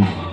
You.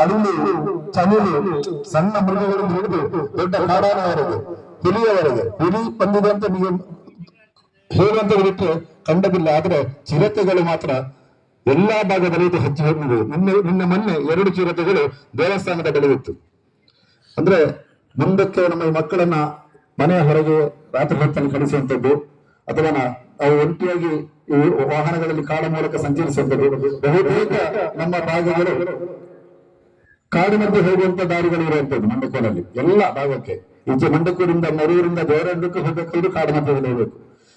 ಅದರಲ್ಲಿ ಚಳಿಲು ಸಣ್ಣ ಮೃಗಗಳಿಂದ ಹಿಡಿದು ದೊಡ್ಡ ಕಾಡಾನವರೆಗೆ ಹುಲಿಯವರೆಗೆ ಹುಲಿ ಬಂದಿದೆ ಅಂತ ನೀವು ಹೇಳುವಂತ ಬಿಟ್ಟರೆ ಕಂಡದಿಲ್ಲ ಆದ್ರೆ ಚಿರತೆಗಳು ಮಾತ್ರ ಎಲ್ಲಾ ಭಾಗದಲ್ಲಿ ಇದು ಹೆಚ್ಚು ಹೋಗಿದೆ ನಿನ್ನೆ ನಿನ್ನೆ ಮೊನ್ನೆ ಎರಡು ಚಿರತೆಗಳು ದೇವಸ್ಥಾನದ ಬೆಳೆದಿತ್ತು ಅಂದ್ರೆ ಮುಂದಕ್ಕೆ ನಮ್ಮ ಮಕ್ಕಳನ್ನ ಮನೆಯ ಹೊರಗೆ ರಾತ್ರಿ ಹೊತ್ತಲ್ಲಿ ಕಳಿಸುವಂತದ್ದು, ಅಥವಾ ಅವು ಒಂಟಿಯಾಗಿ ವಾಹನಗಳಲ್ಲಿ ಕಾಡ ಮೂಲಕ ಸಂಚರಿಸುವಂತದ್ದು, ಬಹುತೇಕ ನಮ್ಮ ಭಾಗಗಳು ಕಾಡು ಮಧ್ಯೆ ಹೋಗುವಂತ ದಾರಿಗಳು ಇರುವಂತದ್ದು ಮಂಡಕೋಲಲ್ಲಿ ಎಲ್ಲ ಭಾಗಕ್ಕೆ. ಈಚೆ ಮಂಡಕೂರಿಂದ, ಮರೂರಿಂದ ದೇವರಡ್ಡಕ್ಕೆ ಹೋಗ್ಬೇಕಾದ್ರೂ ಕಾಡು ಮಧ್ಯದಲ್ಲಿ ಹೋಗ್ಬೇಕು.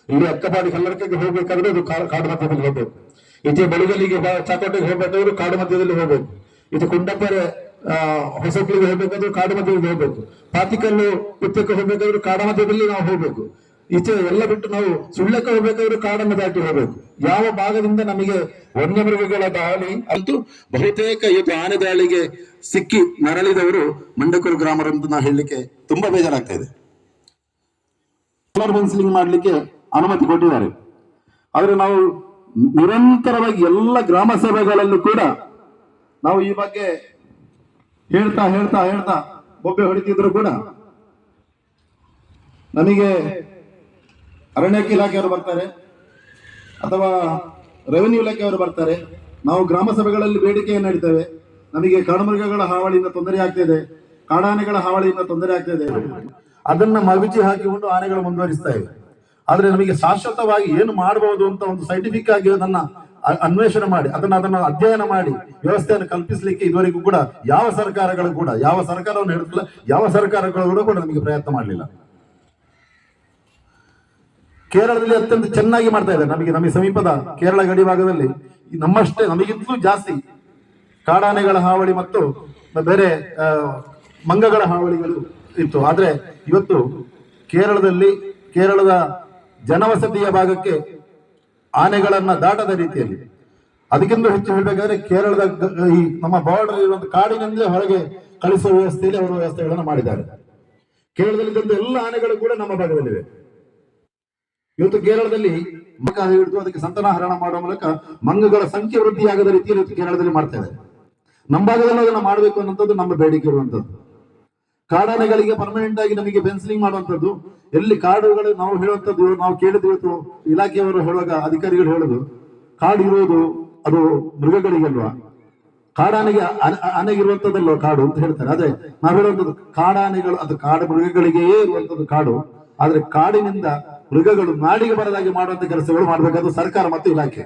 ಇಲ್ಲಿ ಅಕ್ಕಪಾಡಿ ಕಲ್ಲಡಕ್ಕೆ ಹೋಗ್ಬೇಕಾದ್ರೆ ಅದು ಕಾಡು ಮಧ್ಯದಲ್ಲಿ ಹೋಗ್ಬೇಕು. ಈಚೆ ಬಳಿಗಲ್ಲಿಗೆ ಚಾಕೋಟೆಗೆ ಹೋಗ್ಬೇಕಾದ್ರೂ ಕಾಡು ಮಧ್ಯದಲ್ಲಿ ಹೋಗ್ಬೇಕು. ಇದು ಆ ಹೊಸಕ್ಲಿಗೆ ಹೋಗ್ಬೇಕಾದ್ರೂ ಕಾಡು ಮಧ್ಯದಲ್ಲಿ ಹೋಗ್ಬೇಕು. ಪಾತಿಕಲ್ಲು ಕುತ್ತಕ್ಕೆ ಹೋಗ್ಬೇಕಾದ್ರೂ ಕಾಡ ಮಧ್ಯದಲ್ಲಿ ನಾವು ಹೋಗ್ಬೇಕು. ಈಚೆ ಎಲ್ಲ ಬಿಟ್ಟು ನಾವು ಸುಳ್ಳಕ್ಕೆ ಹೋಗ್ಬೇಕಾದ್ರೂ ಕಾಡನ್ನು ದಾಟಿ ಹೋಗ್ಬೇಕು. ಯಾವ ಭಾಗದಿಂದ ನಮಗೆ ವನ್ಯಮೃಗಗಳ ದಾಳಿ ಅಂತೂ ಬಹುತೇಕ ಇವತ್ತು ಆನೆ ದಾಳಿಗೆ ಸಿಕ್ಕಿ ನರಳಿದವರು ಮಂಡಕೂರು ಗ್ರಾಮರು ಅಂತ ನಾವು ಹೇಳಲಿಕ್ಕೆ ತುಂಬಾ ಬೇಜಾರಾಗ್ತಾ ಇದೆ. ಸೋಲಾರ್ ಫೆನ್ಸಿಲಿಂಗ್ ಮಾಡಲಿಕ್ಕೆ ಅನುಮತಿ ಕೊಟ್ಟಿದ್ದಾರೆ. ಆದರೆ ನಾವು ನಿರಂತರವಾಗಿ ಎಲ್ಲ ಗ್ರಾಮ ಸಭೆಗಳಲ್ಲೂ ಕೂಡ ನಾವು ಈ ಬಗ್ಗೆ ಹೇಳ್ತಾ ಹೇಳ್ತಾ ಹೇಳ್ತಾ ಬೊಬ್ಬೆ ಹೊಡಿತಿದ್ರು ಕೂಡ ನಮಗೆ ಅರಣ್ಯಕ್ಕೆ ಇಲಾಖೆಯವರು ಬರ್ತಾರೆ. ಅಥವಾ ರೆವೆನ್ಯೂ ಇಲಾಖೆಯವರು ಬರ್ತಾರೆ. ನಾವು ಗ್ರಾಮ ಸಭೆಗಳಲ್ಲಿ ಬೇಡಿಕೆಯನ್ನು ಇಡ್ತೇವೆ ನಮಗೆ ಕಾಡುಮೃಗಗಳ ಹಾವಳಿಯಿಂದ ತೊಂದರೆ ಆಗ್ತಿದೆ. ಕಾಡಾನೆಗಳ ಹಾವಳಿಯಿಂದ ತೊಂದರೆ ಆಗ್ತಿದೆ. ಅದನ್ನ ಮಗುಚಿ ಹಾಕಿಕೊಂಡು ಆನೆಗಳು ಮುಂದುವರಿಸ್ತಾ ಇವೆ ಆದ್ರೆ ನಮಗೆ ಶಾಶ್ವತವಾಗಿ ಏನು ಮಾಡಬಹುದು ಅಂತ ಒಂದು ಸೈಂಟಿಫಿಕ್ ಆಗಿ ಅದನ್ನ ಅನ್ವೇಷಣೆ ಮಾಡಿ, ಅದನ್ನ ಅದನ್ನ ಅಧ್ಯಯನ ಮಾಡಿ, ವ್ಯವಸ್ಥೆಯನ್ನು ಕಲ್ಪಿಸಲಿಕ್ಕೆ ಇದುವರೆಗೂ ಕೂಡ ಯಾವ ಸರ್ಕಾರಗಳು ಕೂಡ, ಯಾವ ಸರ್ಕಾರವನ್ನು ಹೇಳ್ತಿಲ್ಲ, ಯಾವ ಸರ್ಕಾರಗಳು ಕೂಡ ನಮಗೆ ಪ್ರಯತ್ನ ಮಾಡಲಿಲ್ಲ. ಕೇರಳದಲ್ಲಿ ಅತ್ಯಂತ ಚೆನ್ನಾಗಿ ಮಾಡ್ತಾ ಇದ್ದಾರೆ. ನಮಗೆ ನಮಗೆ ಸಮೀಪದ ಕೇರಳ ಗಡಿ ಭಾಗದಲ್ಲಿ. ನಮ್ಮಷ್ಟೇ, ನಮಗಿಂತಲೂ ಜಾಸ್ತಿ ಕಾಡಾನೆಗಳ ಹಾವಳಿ ಮತ್ತು ಬೇರೆ ಮಂಗಗಳ ಹಾವಳಿಗಳು ಇತ್ತು. ಆದರೆ ಇವತ್ತು ಕೇರಳದಲ್ಲಿ, ಕೇರಳದ ಜನವಸತಿಯ ಭಾಗಕ್ಕೆ ಆನೆಗಳನ್ನ ದಾಟದ ರೀತಿಯಲ್ಲಿ. ಅದಕ್ಕಿಂತ ಹೆಚ್ಚು ಹೇಳಬೇಕಾದ್ರೆ ಕೇರಳದ ಈ ನಮ್ಮ ಬಾರ್ಡರ್ ಇರುವಂತ ಕಾಡಿನಿಂದಲೇ ಹೊರಗೆ ಕಳಿಸುವ ವ್ಯವಸ್ಥೆಯಲ್ಲಿ ಅವರು ವ್ಯವಸ್ಥೆಗಳನ್ನು ಮಾಡಿದ್ದಾರೆ. ಕೇರಳದಲ್ಲಿ ಎಲ್ಲ ಆನೆಗಳು ಕೂಡ ನಮ್ಮ ಭಾಗದಲ್ಲಿವೆ. ಇವತ್ತು ಕೇರಳದಲ್ಲಿ ಮಗ ಹಿಡಿದು ಅದಕ್ಕೆ ಸಂತಾನಹರಣ ಮಾಡುವ ಮೂಲಕ ಮಂಗಗಳ ಸಂಖ್ಯೆ ವೃದ್ಧಿಯಾಗದ ರೀತಿಯಲ್ಲಿ ಕೇರಳದಲ್ಲಿ ಮಾಡ್ತಾ ನಮ್ಮ ಭಾಗದಲ್ಲಿ ಅದನ್ನ ಮಾಡಬೇಕು ಅನ್ನೋಂಥದ್ದು ನಮ್ಮ ಬೇಡಿಕೆ ಇರುವಂತದ್ದು ಕಾಡಾನೆಗಳಿಗೆ ಪರ್ಮನೆಂಟ್ ಆಗಿ ನಮಗೆ ಫೆನ್ಸಿಂಗ್ ಮಾಡುವಂಥದ್ದು, ಎಲ್ಲಿ ಕಾಡುಗಳು ನಾವು ಹೇಳುವಂಥದ್ದು, ನಾವು ಕೇಳಿದ ಇವತ್ತು ಇಲಾಖೆಯವರು ಹೇಳುವಾಗ ಅಧಿಕಾರಿಗಳು ಹೇಳುದು, ಕಾಡು ಇರುವುದು ಅದು ಮೃಗಗಳಿಗಲ್ವಾ ಕಾಡಾನೆಗೆ ಆನೆ- ಆನೆಗಿರುವಂತದ್ದಲ್ವ ಕಾಡು ಅಂತ ಹೇಳ್ತಾರೆ. ಅದೇ ನಾವು ಹೇಳುವಂಥದ್ದು ಕಾಡಾನೆಗಳು, ಅದು ಕಾಡು ಮೃಗಗಳಿಗೆಯೇ ಇರುವಂತದ್ದು ಕಾಡು. ಆದ್ರೆ ಕಾಡಿನಿಂದ ಮೃಗಗಳು ನಾಡಿಗೆ ಬರದಾಗಿ ಮಾಡುವಂತ ಕೆಲಸಗಳು ಮಾಡಬೇಕಾದ ಸರ್ಕಾರ ಮತ್ತು ಇಲಾಖೆ.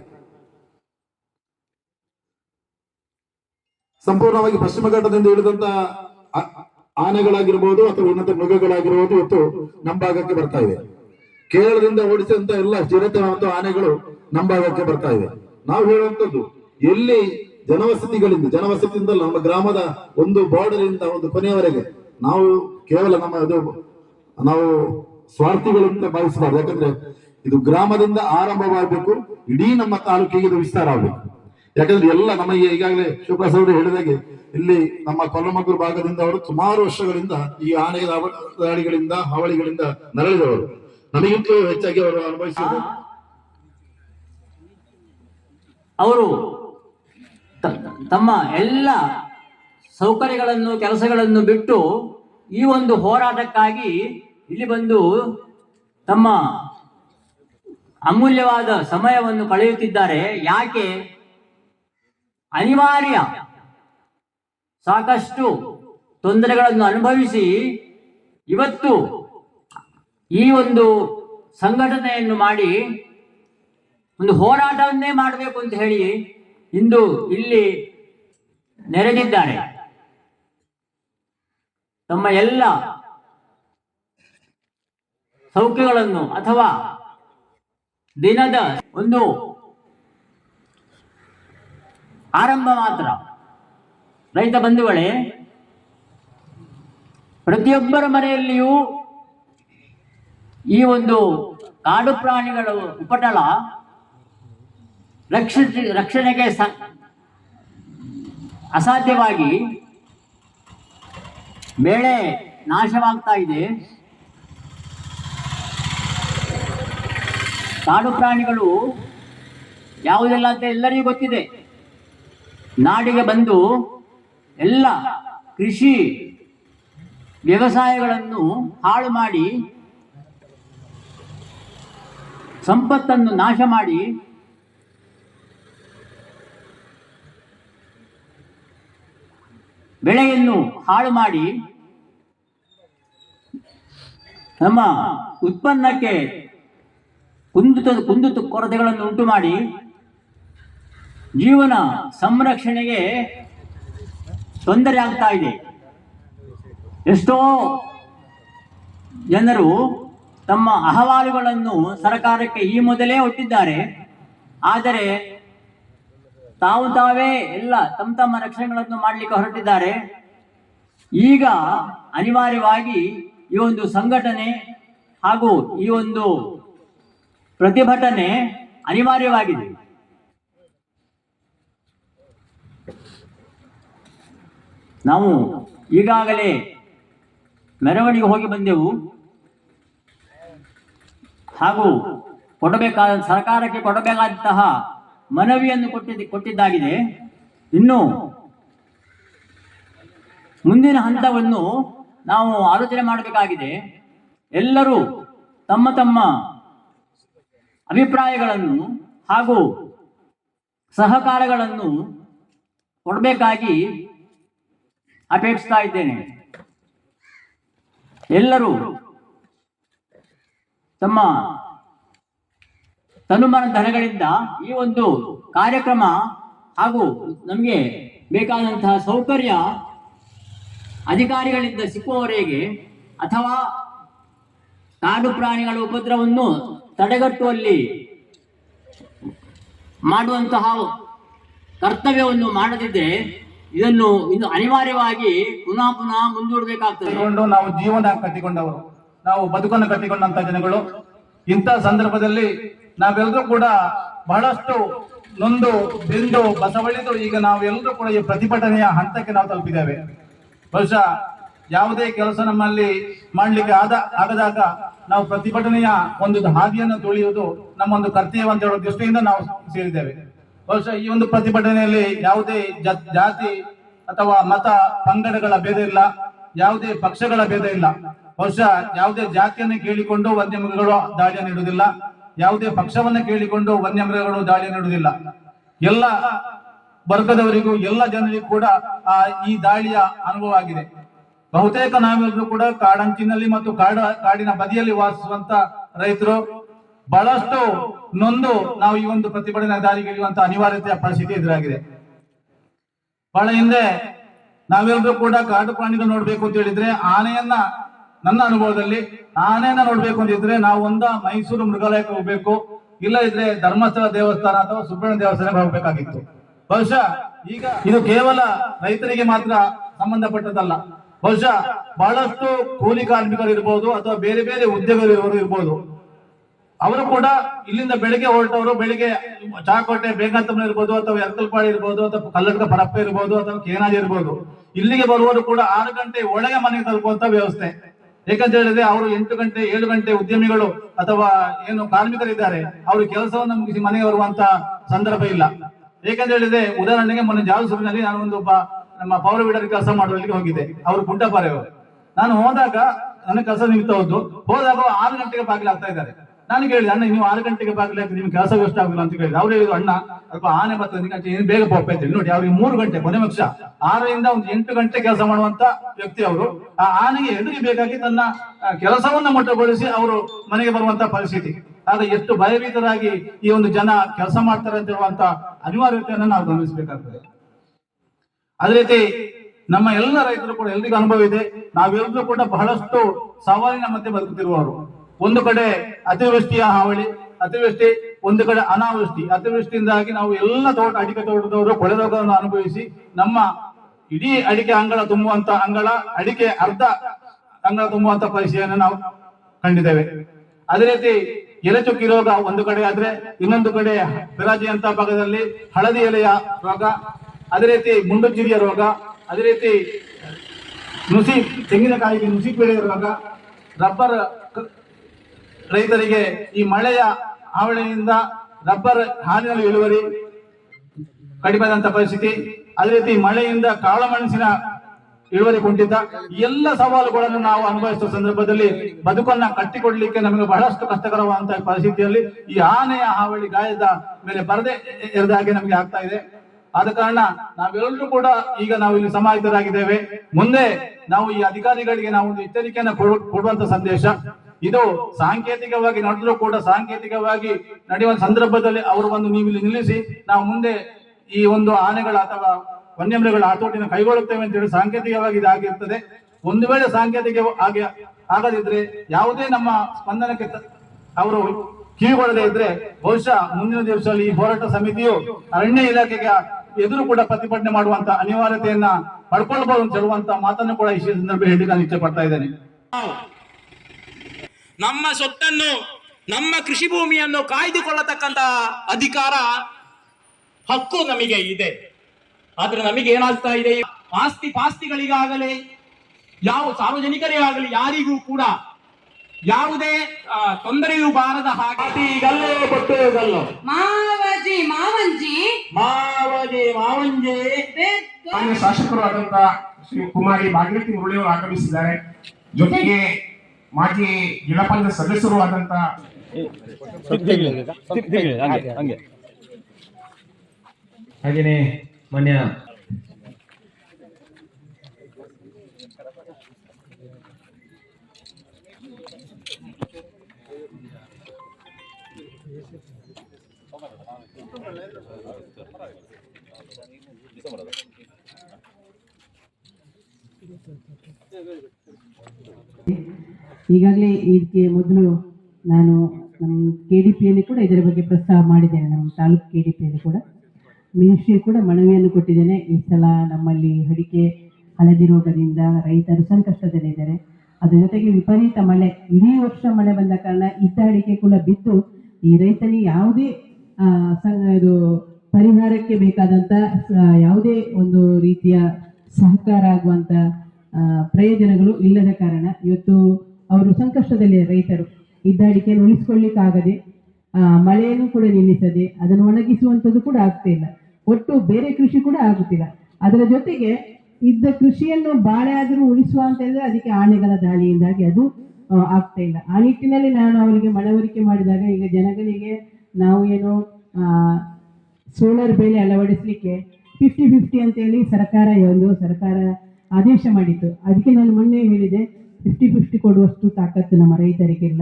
ಸಂಪೂರ್ಣವಾಗಿ ಪಶ್ಚಿಮ ಘಟ್ಟದಿಂದ ಇಳಿದಂತ ಆನೆಗಳಾಗಿರ್ಬೋದು ಅಥವಾ ಉನ್ನತ ಮೃಗಗಳಾಗಿರ್ಬೋದು ಇವತ್ತು ನಮ್ಮ ಭಾಗಕ್ಕೆ ಬರ್ತಾ ಇದೆ. ಕೇರಳದಿಂದ ಓಡಿಸಿದಂತ ಎಲ್ಲ ಚಿರತೆ ಆನೆಗಳು ನಮ್ಮ ಭಾಗಕ್ಕೆ ಬರ್ತಾ ಇದೆ. ನಾವು ಹೇಳುವಂತದ್ದು ಎಲ್ಲಿ ಜನವಸತಿಗಳಿಂದ ಜನವಸತಿಯಿಂದ ನಮ್ಮ ಗ್ರಾಮದ ಒಂದು ಬಾರ್ಡರ್ ಇಂದ ಒಂದು ಕೊನೆಯವರೆಗೆ ನಾವು ಕೇವಲ ನಮ್ಮ ಅದು, ನಾವು ಸ್ವಾರ್ಥಿಗಳು ಅಂತ ಭಾವಿಸಬಾರ್ದು. ಯಾಕಂದ್ರೆ ಇದು ಗ್ರಾಮದಿಂದ ಆರಂಭವಾಗಬೇಕು, ಇಡೀ ನಮ್ಮ ತಾಲೂಕಿಗೆ ಇದು ವಿಸ್ತಾರ ಆಗಬೇಕು. ಯಾಕಂದ್ರೆ ಎಲ್ಲ ನಮಗೆ ಈಗಾಗಲೇ ಶಿವಪ್ರಸಾದ್ ಅವರು ಹೇಳಿದಾಗೆ ಇಲ್ಲಿ ನಮ್ಮ ಕೊಲ್ಲಮಗ್ಗೂರು ಭಾಗದಿಂದ ಅವರು ಸುಮಾರು ವರ್ಷಗಳಿಂದ ಈ ಆನೆಯ ದಾಳಿಗಳಿಂದ, ಹಾವಳಿಗಳಿಂದ ನರಳಿದವರು. ನಮಗಿಂತಲೂ ಹೆಚ್ಚಾಗಿ ಅವರು ಅನುಭವಿಸಿದ ಅವರು ತಮ್ಮ ಎಲ್ಲ ಸೌಕರ್ಯಗಳನ್ನು, ಕೆಲಸಗಳನ್ನು ಬಿಟ್ಟು ಈ ಒಂದು ಹೋರಾಟಕ್ಕಾಗಿ ಇಲ್ಲಿ ಬಂದು ತಮ್ಮ ಅಮೂಲ್ಯವಾದ ಸಮಯವನ್ನು ಕಳೆಯುತ್ತಿದ್ದಾರೆ. ಯಾಕೆ? ಅನಿವಾರ್ಯ. ಸಾಕಷ್ಟು ತೊಂದರೆಗಳನ್ನು ಅನುಭವಿಸಿ ಇವತ್ತು ಈ ಒಂದು ಸಂಘಟನೆಯನ್ನು ಮಾಡಿ ಒಂದು ಹೋರಾಟವನ್ನೇ ಮಾಡಬೇಕು ಅಂತ ಹೇಳಿ ಇಂದು ಇಲ್ಲಿ ನೆರೆದಿದ್ದಾರೆ. ತಮ್ಮ ಎಲ್ಲ ಸೌಖ್ಯಗಳನ್ನು ಅಥವಾ ದಿನದ ಒಂದು ಆರಂಭ ಮಾತ್ರ. ರೈತ ಬಂಧುಗಳೇ, ಪ್ರತಿಯೊಬ್ಬರ ಮನೆಯಲ್ಲಿಯೂ ಈ ಒಂದು ಕಾಡು ಪ್ರಾಣಿಗಳ ಉಪಟಳ ರಕ್ಷ ರಕ್ಷಣೆಗೆ ಅಸಾಧ್ಯವಾಗಿ ಬೆಳೆ ನಾಶವಾಗ್ತಾ ಇದೆ. ಕಾಡು ಪ್ರಾಣಿಗಳು ಯಾವುದೆಲ್ಲ ಅಂತ ಎಲ್ಲರಿಗೂ ಗೊತ್ತಿದೆ. ನಾಡಿಗೆ ಬಂದು ಎಲ್ಲ ಕೃಷಿ ವ್ಯವಸಾಯಗಳನ್ನು ಹಾಳು ಮಾಡಿ, ಸಂಪತ್ತನ್ನು ನಾಶ ಮಾಡಿ, ಬೆಳೆಯನ್ನು ಹಾಳು ಮಾಡಿ, ನಮ್ಮ ಉತ್ಪನ್ನಕ್ಕೆ ಕುಂದುತ ಕುಂದು ಕೊರತೆಗಳನ್ನು ಉಂಟು ಮಾಡಿ ಜೀವನ ಸಂರಕ್ಷಣೆಗೆ ತೊಂದರೆ ಆಗ್ತಾ ಇದೆ. ಎಷ್ಟೋ ಜನರು ತಮ್ಮ ಅಹವಾಲುಗಳನ್ನು ಸರ್ಕಾರಕ್ಕೆ ಈ ಮೊದಲೇ ಒಟ್ಟಿದ್ದಾರೆ ಆದರೆ ತಾವು ತಾವೇ ಎಲ್ಲ ತಮ್ಮ ತಮ್ಮ ರಕ್ಷಣೆಗಳನ್ನು ಮಾಡಲಿಕ್ಕೆ ಹೊರಟಿದ್ದಾರೆ. ಈಗ ಅನಿವಾರ್ಯವಾಗಿ ಈ ಒಂದು ಸಂಘಟನೆ ಹಾಗೂ ಈ ಒಂದು ಪ್ರತಿಭಟನೆ ಅನಿವಾರ್ಯವಾಗಿದೆ. ನಾವು ಈಗಾಗಲೇ ಮೆರವಣಿಗೆ ಹೋಗಿ ಬಂದೆವು. ಹಾಗೂ ಕೊಡಬೇಕಾದ, ಸರ್ಕಾರಕ್ಕೆ ಕೊಡಬೇಕಾದಂತಹ ಮನವಿಯನ್ನು ಕೊಟ್ಟಿದ್ದ, ಕೊಟ್ಟಿದ್ದಾಗಿದೆ. ಇನ್ನು ಮುಂದಿನ ಹಂತವನ್ನು ನಾವು ಆಲೋಚನೆ ಮಾಡಬೇಕಾಗಿದೆ. ಎಲ್ಲರೂ ತಮ್ಮ ತಮ್ಮ ಅಭಿಪ್ರಾಯಗಳನ್ನು ಹಾಗೂ ಸಹಕಾರಗಳನ್ನು ಕೊಡಬೇಕಾಗಿ ಅಪೇಕ್ಷಿಸ್ತಾ ಇದ್ದೇನೆ. ಎಲ್ಲರೂ ತಮ್ಮ ತನುಮನ ಧನಗಳಿಂದ ಈ ಒಂದು ಕಾರ್ಯಕ್ರಮ ಹಾಗೂ ನಮಗೆ ಬೇಕಾದಂತಹ ಸೌಕರ್ಯ ಅಧಿಕಾರಿಗಳಿಂದ ಸಿಕ್ಕುವವರೆಗೆ ಅಥವಾ ಕಾಡು ಪ್ರಾಣಿಗಳ ಉಪದ್ರವನ್ನು ತಡೆಗಟ್ಟುವಲ್ಲಿ ಮಾಡುವಂತಹ ಕರ್ತವ್ಯವನ್ನು ಮಾಡದಿದ್ದರೆ ಇದನ್ನು ಇನ್ನು ಅನಿವಾರ್ಯವಾಗಿ ಪುನಃ ಪುನಃ ಮುಂದೂಡಬೇಕಾಗ್ತದೆ. ನಾವು ಜೀವನ ಕಟ್ಟಿಕೊಂಡವರು, ನಾವು ಬದುಕನ್ನು ಕಟ್ಟಿಕೊಂಡಂತ ಜನಗಳು, ಇಂಥ ಸಂದರ್ಭದಲ್ಲಿ ನಾವೆಲ್ಲರೂ ಕೂಡ ಬಹಳಷ್ಟು ನೊಂದು, ಬೆಂದು, ಬಸವಳಿದು ಈಗ ನಾವೆಲ್ಲರೂ ಕೂಡ ಈ ಪ್ರತಿಭಟನೆಯ ಹಂತಕ್ಕೆ ನಾವು ತಲುಪಿದ್ದೇವೆ. ಬಹುಶಃ ಯಾವುದೇ ಕೆಲಸ ನಮ್ಮಲ್ಲಿ ಮಾಡ್ಲಿಕ್ಕೆ ಆದ, ಆಗದಾಗ ನಾವು ಪ್ರತಿಭಟನೆಯ ಒಂದು ಹಾದಿಯನ್ನು ತುಳಿಯುವುದು ನಮ್ಮ ಒಂದು ಕರ್ತವ್ಯ ಅಂತ ಹೇಳೋ ದೃಷ್ಟಿಯಿಂದ ನಾವು ಸೇರಿದ್ದೇವೆ. ಬಹುಶಃ ಈ ಒಂದು ಪ್ರತಿಭಟನೆಯಲ್ಲಿ ಯಾವುದೇ ಜಾತಿ ಅಥವಾ ಮತ ಪಂಗಡಗಳ ಭೇದ ಇಲ್ಲ, ಯಾವುದೇ ಪಕ್ಷಗಳ ಭೇದ ಇಲ್ಲ. ಬಹುಶಃ ಯಾವುದೇ ಜಾತಿಯನ್ನು ಕೇಳಿಕೊಂಡು ವನ್ಯಮೃಗಗಳು ದಾಳಿಯ ನೀಡುವುದಿಲ್ಲ, ಯಾವುದೇ ಪಕ್ಷವನ್ನು ಕೇಳಿಕೊಂಡು ವನ್ಯಮೃಗಗಳು ದಾಳಿ ನೀಡುವುದಿಲ್ಲ. ಎಲ್ಲ ವರ್ಗದವರಿಗೂ, ಎಲ್ಲ ಜನರಿಗೂ ಕೂಡ ಆ, ಈ ದಾಳಿಯ ಅನುಭವ ಆಗಿದೆ. ಬಹುತೇಕ ನಾವೆಲ್ಲರೂ ಕೂಡ ಕಾಡಂಚಿನಲ್ಲಿ ಮತ್ತು ಕಾಡ, ಕಾಡಿನ ಬದಿಯಲ್ಲಿ ವಾಸಿಸುವಂತ ರೈತರು. ಬಹಳಷ್ಟು ನೊಂದು ನಾವು ಈ ಒಂದು ಪ್ರತಿಭಟನೆ ದಾರಿಗೆ ಇಳಿಯುವಂತ ಅನಿವಾರ್ಯತೆಯ ಪರಿಸ್ಥಿತಿ ಎದುರಾಗಿದೆ. ಬಹಳ ಹಿಂದೆ ನಾವೆಲ್ಲರೂ ಕೂಡ ಕಾಡು ಪ್ರಾಣಿಗಳು ನೋಡ್ಬೇಕು ಅಂತ ಹೇಳಿದ್ರೆ ಆನೆಯನ್ನ ನನ್ನ ಅನುಭವದಲ್ಲಿ ಆನೆಯನ್ನ ನೋಡ್ಬೇಕು ಅಂತಿದ್ರೆ ನಾವು ಒಂದ ಮೈಸೂರು ಮೃಗಾಲಯಕ್ಕೆ ಹೋಗ್ಬೇಕು. ಇಲ್ಲ ಇದ್ರೆ ಧರ್ಮಸ್ಥಳ ದೇವಸ್ಥಾನ ಅಥವಾ ಸುಬ್ರಹ್ಮಣ್ಯ ದೇವಸ್ಥಾನಕ್ಕೆ ಹೋಗ್ಬೇಕಾಗಿತ್ತು. ಬಹುಶಃ ಈಗ ಇದು ಕೇವಲ ರೈತರಿಗೆ ಮಾತ್ರ ಸಂಬಂಧಪಟ್ಟದಲ್ಲ ಬಹುಶಃ ಬಹಳಷ್ಟು ಕೂಲಿ ಕಾರ್ಮಿಕರು ಇರ್ಬೋದು ಅಥವಾ ಬೇರೆ ಬೇರೆ ಉದ್ಯೋಗಗಳು ಇರ್ಬೋದು. ಅವರು ಕೂಡ ಇಲ್ಲಿಂದ ಬೆಳಿಗ್ಗೆ ಹೊರಟವರು, ಬೆಳಿಗ್ಗೆ ಚಾಕೋಟೆ ಬೇಗಂತಮ್ಮ ಇರ್ಬೋದು ಅಥವಾ ಎರ್ತಲ್ಪಾಳಿ ಇರ್ಬೋದು ಅಥವಾ ಕಲ್ಲಡ್ಕ ಪರಪ್ಪ ಇರ್ಬೋದು ಅಥವಾ ಕೇನಾಜ್ ಇರ್ಬೋದು. ಇಲ್ಲಿಗೆ ಬರುವವರು ಕೂಡ ಆರು ಗಂಟೆ ಒಳಗೆ ಮನೆಗೆ ತಲುಪುವಂತ ವ್ಯವಸ್ಥೆ. ಏಕಂತ ಹೇಳಿದ್ರೆ ಅವರು ಎಂಟು ಗಂಟೆ, ಏಳು ಗಂಟೆ ಉದ್ಯಮಿಗಳು ಅಥವಾ ಏನು ಕಾರ್ಮಿಕರಿದ್ದಾರೆ. ಅವರು ಕೆಲಸವನ್ನು ಮುಗಿಸಿ ಮನೆಗೆ ಬರುವಂತ ಸಂದರ್ಭ ಇಲ್ಲ. ಏಕಂತ ಹೇಳಿದ್ರೆ ಉದಾಹರಣೆಗೆ ಮೊನ್ನೆ ಜಾಲಸೂರಿನಲ್ಲಿ ನಾನು ಒಂದು ನಮ್ಮ ಪವರ್ ವೀಡರ್ ಕೆಲಸ ಹೋಗಿದೆ. ಹೋಗಿದ್ದೆ ಅವರು ಗುಡ್ಡಪಾರೆಯವರು ನಾನು ಹೋದಾಗ ನನ್ನ ಕೆಲಸ ನಿಮಿತ್ತ ಹೋದ್ದು ಹೋದಾಗ ಆರು ಗಂಟೆಗೆ ಬಾಗಿಲು ಆಗ್ತಾ ಇದ್ದಾರೆ. ನಾನು ಕೇಳಿದೆ ಅಣ್ಣ, ನೀವು ಆರು ಗಂಟೆಗೆ ಬಾಗಿಲು ನಿಮ್ಗೆ ಕೆಲಸ ವೇಸ್ಟ್ ಆಗಿಲ್ಲ ಅಂತ ಕೇಳಿದೆ ಅವ್ರು ಹೇಳಿದ್ರು, ಅಣ್ಣ ಸ್ವಲ್ಪ ಆನೆ ಬರ್ತದೆ ಏನು ಬೇಗ ಪೋಪ ನೋಡಿ, ಅವ್ರಿಗೆ ಮೂರು ಗಂಟೆ ಕೊನೆ ಪಕ್ಷ ಆರರಿಂದ ಒಂದು ಎಂಟು ಗಂಟೆ ಕೆಲಸ ಮಾಡುವಂತ ವ್ಯಕ್ತಿ ಅವರು. ಆ ಆನೆಗೆ ಎದುರಿಗೆ ಬೇಕಾಗಿ ತನ್ನ ಕೆಲಸವನ್ನ ಮೊಟ್ಟಗೊಳಿಸಿ ಅವರು ಮನೆಗೆ ಬರುವಂತ ಪರಿಸ್ಥಿತಿ. ಆದ್ರೆ ಎಷ್ಟು ಭಯಭೀತರಾಗಿ ಈ ಒಂದು ಜನ ಕೆಲಸ ಮಾಡ್ತಾರೆ ಅಂತ ಹೇಳುವಂತ ಅನಿವಾರ್ಯತೆಯನ್ನು ನಾವು ಗಮನಿಸಬೇಕಾಗ್ತದೆ. ಅದೇ ರೀತಿ ನಮ್ಮ ಎಲ್ಲ ರೈತರು ಕೂಡ ಎಲ್ರಿಗೂ ಅನುಭವ ಇದೆ. ನಾವೆಲ್ಲರೂ ಕೂಡ ಬಹಳಷ್ಟು ಸವಾಲಿನ ಮಧ್ಯೆ ಬದುಕುತ್ತಿರುವವರು ಒಂದು ಕಡೆ ಅತಿವೃಷ್ಟಿಯ ಹಾವಳಿ, ಅತಿವೃಷ್ಟಿ, ಒಂದು ಕಡೆ ಅನಾವೃಷ್ಟಿ. ಅತಿವೃಷ್ಟಿಯಿಂದಾಗಿ ನಾವು ಎಲ್ಲ ತೋಟ, ಅಡಿಕೆ ತೋಟದವರು ಕೊಳೆ ರೋಗವನ್ನು ಅನುಭವಿಸಿ, ನಮ್ಮ ಇಡೀ ಅಡಿಕೆ ಅಂಗಳ ತುಂಬುವಂತ ಅಂಗಳ, ಅಡಿಕೆ ಅರ್ಧ ಅಂಗಳ ತುಂಬುವಂತ ಪರಿಸ್ಥಿತಿಯನ್ನು ನಾವು ಕಂಡಿದ್ದೇವೆ. ಅದೇ ರೀತಿ ಎಲೆಚುಕ್ಕಿ ರೋಗ ಒಂದು ಕಡೆ ಆದ್ರೆ ಇನ್ನೊಂದು ಕಡೆ ಬಿರಾಜಿಯಂತ ಭಾಗದಲ್ಲಿ ಹಳದಿ ಎಲೆಯ ರೋಗ ಅದೇ ರೀತಿ ಮುಂಡಜ್ಜಿರಿಯ ರೋಗ, ಅದೇ ರೀತಿ ನುಸಿ, ತೆಂಗಿನಕಾಯಿಗೆ ನುಸಿ ಬೆಳೆಯ ರೋಗ, ರಬ್ಬರ್ ರೈತರಿಗೆ ಈ ಮಳೆಯ ಹಾವಳಿಯಿಂದ ರಬ್ಬರ್ ಹಾಲಿನಲ್ಲಿ ಇಳುವರಿ ಕಡಿಮೆದಂತ ಪರಿಸ್ಥಿತಿ. ಅದೇ ರೀತಿ ಮಳೆಯಿಂದ ಕಾಳುಮೆಣಸಿನ ಇಳುವರಿ ಕುಂಠಿತ. ಎಲ್ಲ ಸವಾಲುಗಳನ್ನು ನಾವು ಅನುಭವಿಸುವ ಸಂದರ್ಭದಲ್ಲಿ ಬದುಕನ್ನ ಕಟ್ಟಿಕೊಡ್ಲಿಕ್ಕೆ ನಮಗೆ ಬಹಳಷ್ಟು ಕಷ್ಟಕರವಾದಂತಹ ಪರಿಸ್ಥಿತಿಯಲ್ಲಿ ಈ ಆನೆಯ ಹಾವಳಿ ಗಾಯದ ಮೇಲೆ ಬರದೆ ಇರದ ಹಾಗೆ ನಮಗೆ ಆಗ್ತಾ ಇದೆ. ಆದ ಕಾರಣ ನಾವೆಲ್ಲರೂ ಕೂಡ ಈಗ ನಾವು ಇಲ್ಲಿ ಸಮಾಹಿತರಾಗಿದ್ದೇವೆ. ಮುಂದೆ ನಾವು ಈ ಅಧಿಕಾರಿಗಳಿಗೆ ನಾವು ಒಂದು ಎಚ್ಚರಿಕೆಯನ್ನು ಕೊಡು- ಕೊಡುವಂತ ಸಂದೇಶ. ಇದು ಸಾಂಕೇತಿಕವಾಗಿ ನಡೆದರೂ ಕೂಡ ಸಾಂಕೇತಿಕವಾಗಿ ನಡೆಯುವ ಸಂದರ್ಭದಲ್ಲಿ ಅವರು ಒಂದು ನೀವು ಇಲ್ಲಿ ನಿಲ್ಲಿಸಿ, ನಾವು ಮುಂದೆ ಈ ಒಂದು ಆನೆಗಳ ಅಥವಾ ವನ್ಯಮೃಗಗಳ ಹತೋಟಿನ ಕೈಗೊಳ್ಳುತ್ತೇವೆ ಅಂತ ಹೇಳಿ ಸಾಂಕೇತಿಕವಾಗಿ ಇದಾಗಿರ್ತದೆ ಒಂದು ವೇಳೆ ಸಾಂಕೇತಿಕ ಆಗಿ ಆಗದಿದ್ರೆ ಯಾವುದೇ ನಮ್ಮ ಸ್ಪಂದನಕ್ಕೆ ಅವರು ಕಿವಿಗೊಳ್ಳದೆ ಇದ್ರೆ ಬಹುಶಃ ಮುಂದಿನ ದಿವಸದಲ್ಲಿ ಈ ಹೋರಾಟ ಸಮಿತಿಯು ಅರಣ್ಯ ಇಲಾಖೆಗೆ ಎದುರು ಕೂಡ ಪ್ರತಿಭಟನೆ ಮಾಡುವಂತ ಅನಿವಾರ್ಯತೆಯನ್ನ ಪಡ್ಕೊಳ್ಬಹುದು ಅಂತ ಹೇಳುವಂತ ಮಾತನ್ನು ಕೂಡ ಈ ಸಂದರ್ಭ ಹೇಳಿ ನಾನು ಇಚ್ಛೆ ಪಡ್ತಾ ಇದ್ದೇನೆ. ನಮ್ಮ ಸೊತ್ತನ್ನು ನಮ್ಮ ಕೃಷಿ ಭೂಮಿಯನ್ನು ಕಾಯ್ದುಕೊಳ್ಳತಕ್ಕಂತ ಅಧಿಕಾರ ಹಕ್ಕು ನಮಗೆ ಇದೆ. ಆದ್ರೆ ನಮಗೆ ಏನಾಗ್ತಾ ಇದೆ? ಆಸ್ತಿ ಪಾಸ್ತಿಗಳಿಗಾಗಲಿ, ಯಾವ ಸಾರ್ವಜನಿಕರಿಗಾಗಲಿ ಯಾರಿಗೂ ಕೂಡ ಯಾವುದೇ ಆ, ತೊಂದರೆಯೂ ಬಾರದ ಹಾಗೆ. ಗಲ್ಲು ಕೊಟ್ಟು ಮಾವಜಿ ಮಾವಂಜಿ. ಮಾವಜಿ ಮಾವಂಜಿ. ಮಾನ್ಯ ಶಾಸಕರು ಆದಂತ ಶ್ರೀ ಕುಮಾರಿ ಭಾಗ್ಯತಿ ಮುರಳಿಯವರು ಆಗಮಿಸಿದ್ದಾರೆ. ಜೊತೆಗೆ ಮಾಜಿ ಜಿಲ್ಲಾ ಪಂಚಾಯತ್ ಸದಸ್ಯರು ಆದಂತ ಹಾಗೇನೆ ಮಾನ್ಯ ಈಗಾಗಲೇ ಇದಕ್ಕೆ ಮೊದಲು ನಾನು ನಮ್ಮ ಕೆ ಡಿ ಪಿಯಲ್ಲಿ ಕೂಡ ಇದರ ಬಗ್ಗೆ ಪ್ರಸ್ತಾವ ಮಾಡಿದ್ದೇನೆ, ನಮ್ಮ ತಾಲೂಕು ಕೆ ಡಿ ಪಿಯಲ್ಲಿ ಕೂಡ. ಮಿನಿಸ್ಟ್ರಿ ಕೂಡ ಮನವಿಯನ್ನು ಕೊಟ್ಟಿದ್ದೇನೆ, ಈ ಸಲ ನಮ್ಮಲ್ಲಿ ಅಡಿಕೆ ಹಳದಿ ರೋಗದಿಂದ ರೈತರು ಸಂಕಷ್ಟದಲ್ಲಿದ್ದಾರೆ ಅದರ ಜೊತೆಗೆ ವಿಪರೀತ ಮಳೆ, ಇಡೀ ವರ್ಷ ಮಳೆ ಬಂದ ಕಾರಣ ಇದ್ದ ಅಡಿಕೆ ಕೂಡ ಬಿದ್ದು, ಈ ರೈತನಿಗೆ ಯಾವುದೇ ಇದು ಪರಿಹಾರಕ್ಕೆ ಬೇಕಾದಂಥ ಯಾವುದೇ ಒಂದು ರೀತಿಯ ಸಹಕಾರ ಆಗುವಂಥ ಪ್ರಯೋಜನಗಳು ಇಲ್ಲದ ಕಾರಣ ಇವತ್ತು ಅವರು ಸಂಕಷ್ಟದಲ್ಲಿ ರೈತರು ಇದ್ದ ಅಡಿಕೆಯನ್ನು ಉಳಿಸ್ಕೊಳ್ಳಿಕ್ಕಾಗದೆ ಮಳೆಯನ್ನು ಕೂಡ ನಿಲ್ಲಿಸದೆ, ಅದನ್ನು ಒಣಗಿಸುವಂಥದ್ದು ಕೂಡ ಆಗ್ತಾ ಇಲ್ಲ. ಒಟ್ಟು ಬೇರೆ ಕೃಷಿ ಕೂಡ ಆಗುತ್ತಿಲ್ಲ. ಅದರ ಜೊತೆಗೆ ಇದ್ದ ಕೃಷಿಯನ್ನು ಬಾಳೆ ಆದರೂ ಉಳಿಸುವ ಅಂತ ಹೇಳಿದ್ರೆ ಅದಕ್ಕೆ ಆನೆಗಳ ದಾಳಿಯಿಂದಾಗಿ ಅದು ಆಗ್ತಾ ಇಲ್ಲ. ಆ ನಿಟ್ಟಿನಲ್ಲಿ ನಾನು ಅವರಿಗೆ ಮನವರಿಕೆ ಮಾಡಿದಾಗ ಈಗ ಜನಗಳಿಗೆ ನಾವು ಏನು ಸೋಲಾರ್ ಬೆಲೆ ಅಳವಡಿಸಲಿಕ್ಕೆ ಫಿಫ್ಟಿ ಫಿಫ್ಟಿ ಅಂತೇಳಿ ಸರ್ಕಾರ, ಒಂದು ಸರ್ಕಾರ ಆದೇಶ ಮಾಡಿತ್ತು ಅದಕ್ಕೆ ನಾನು ಮೊನ್ನೆ ಹೇಳಿದೆ ಫಿಫ್ಟಿ ಫಿಫ್ಟಿ ಕೊಡುವಷ್ಟು ತಾಕತ್ತು ನಮ್ಮ ರೈತರಿಗೆಲ್ಲ.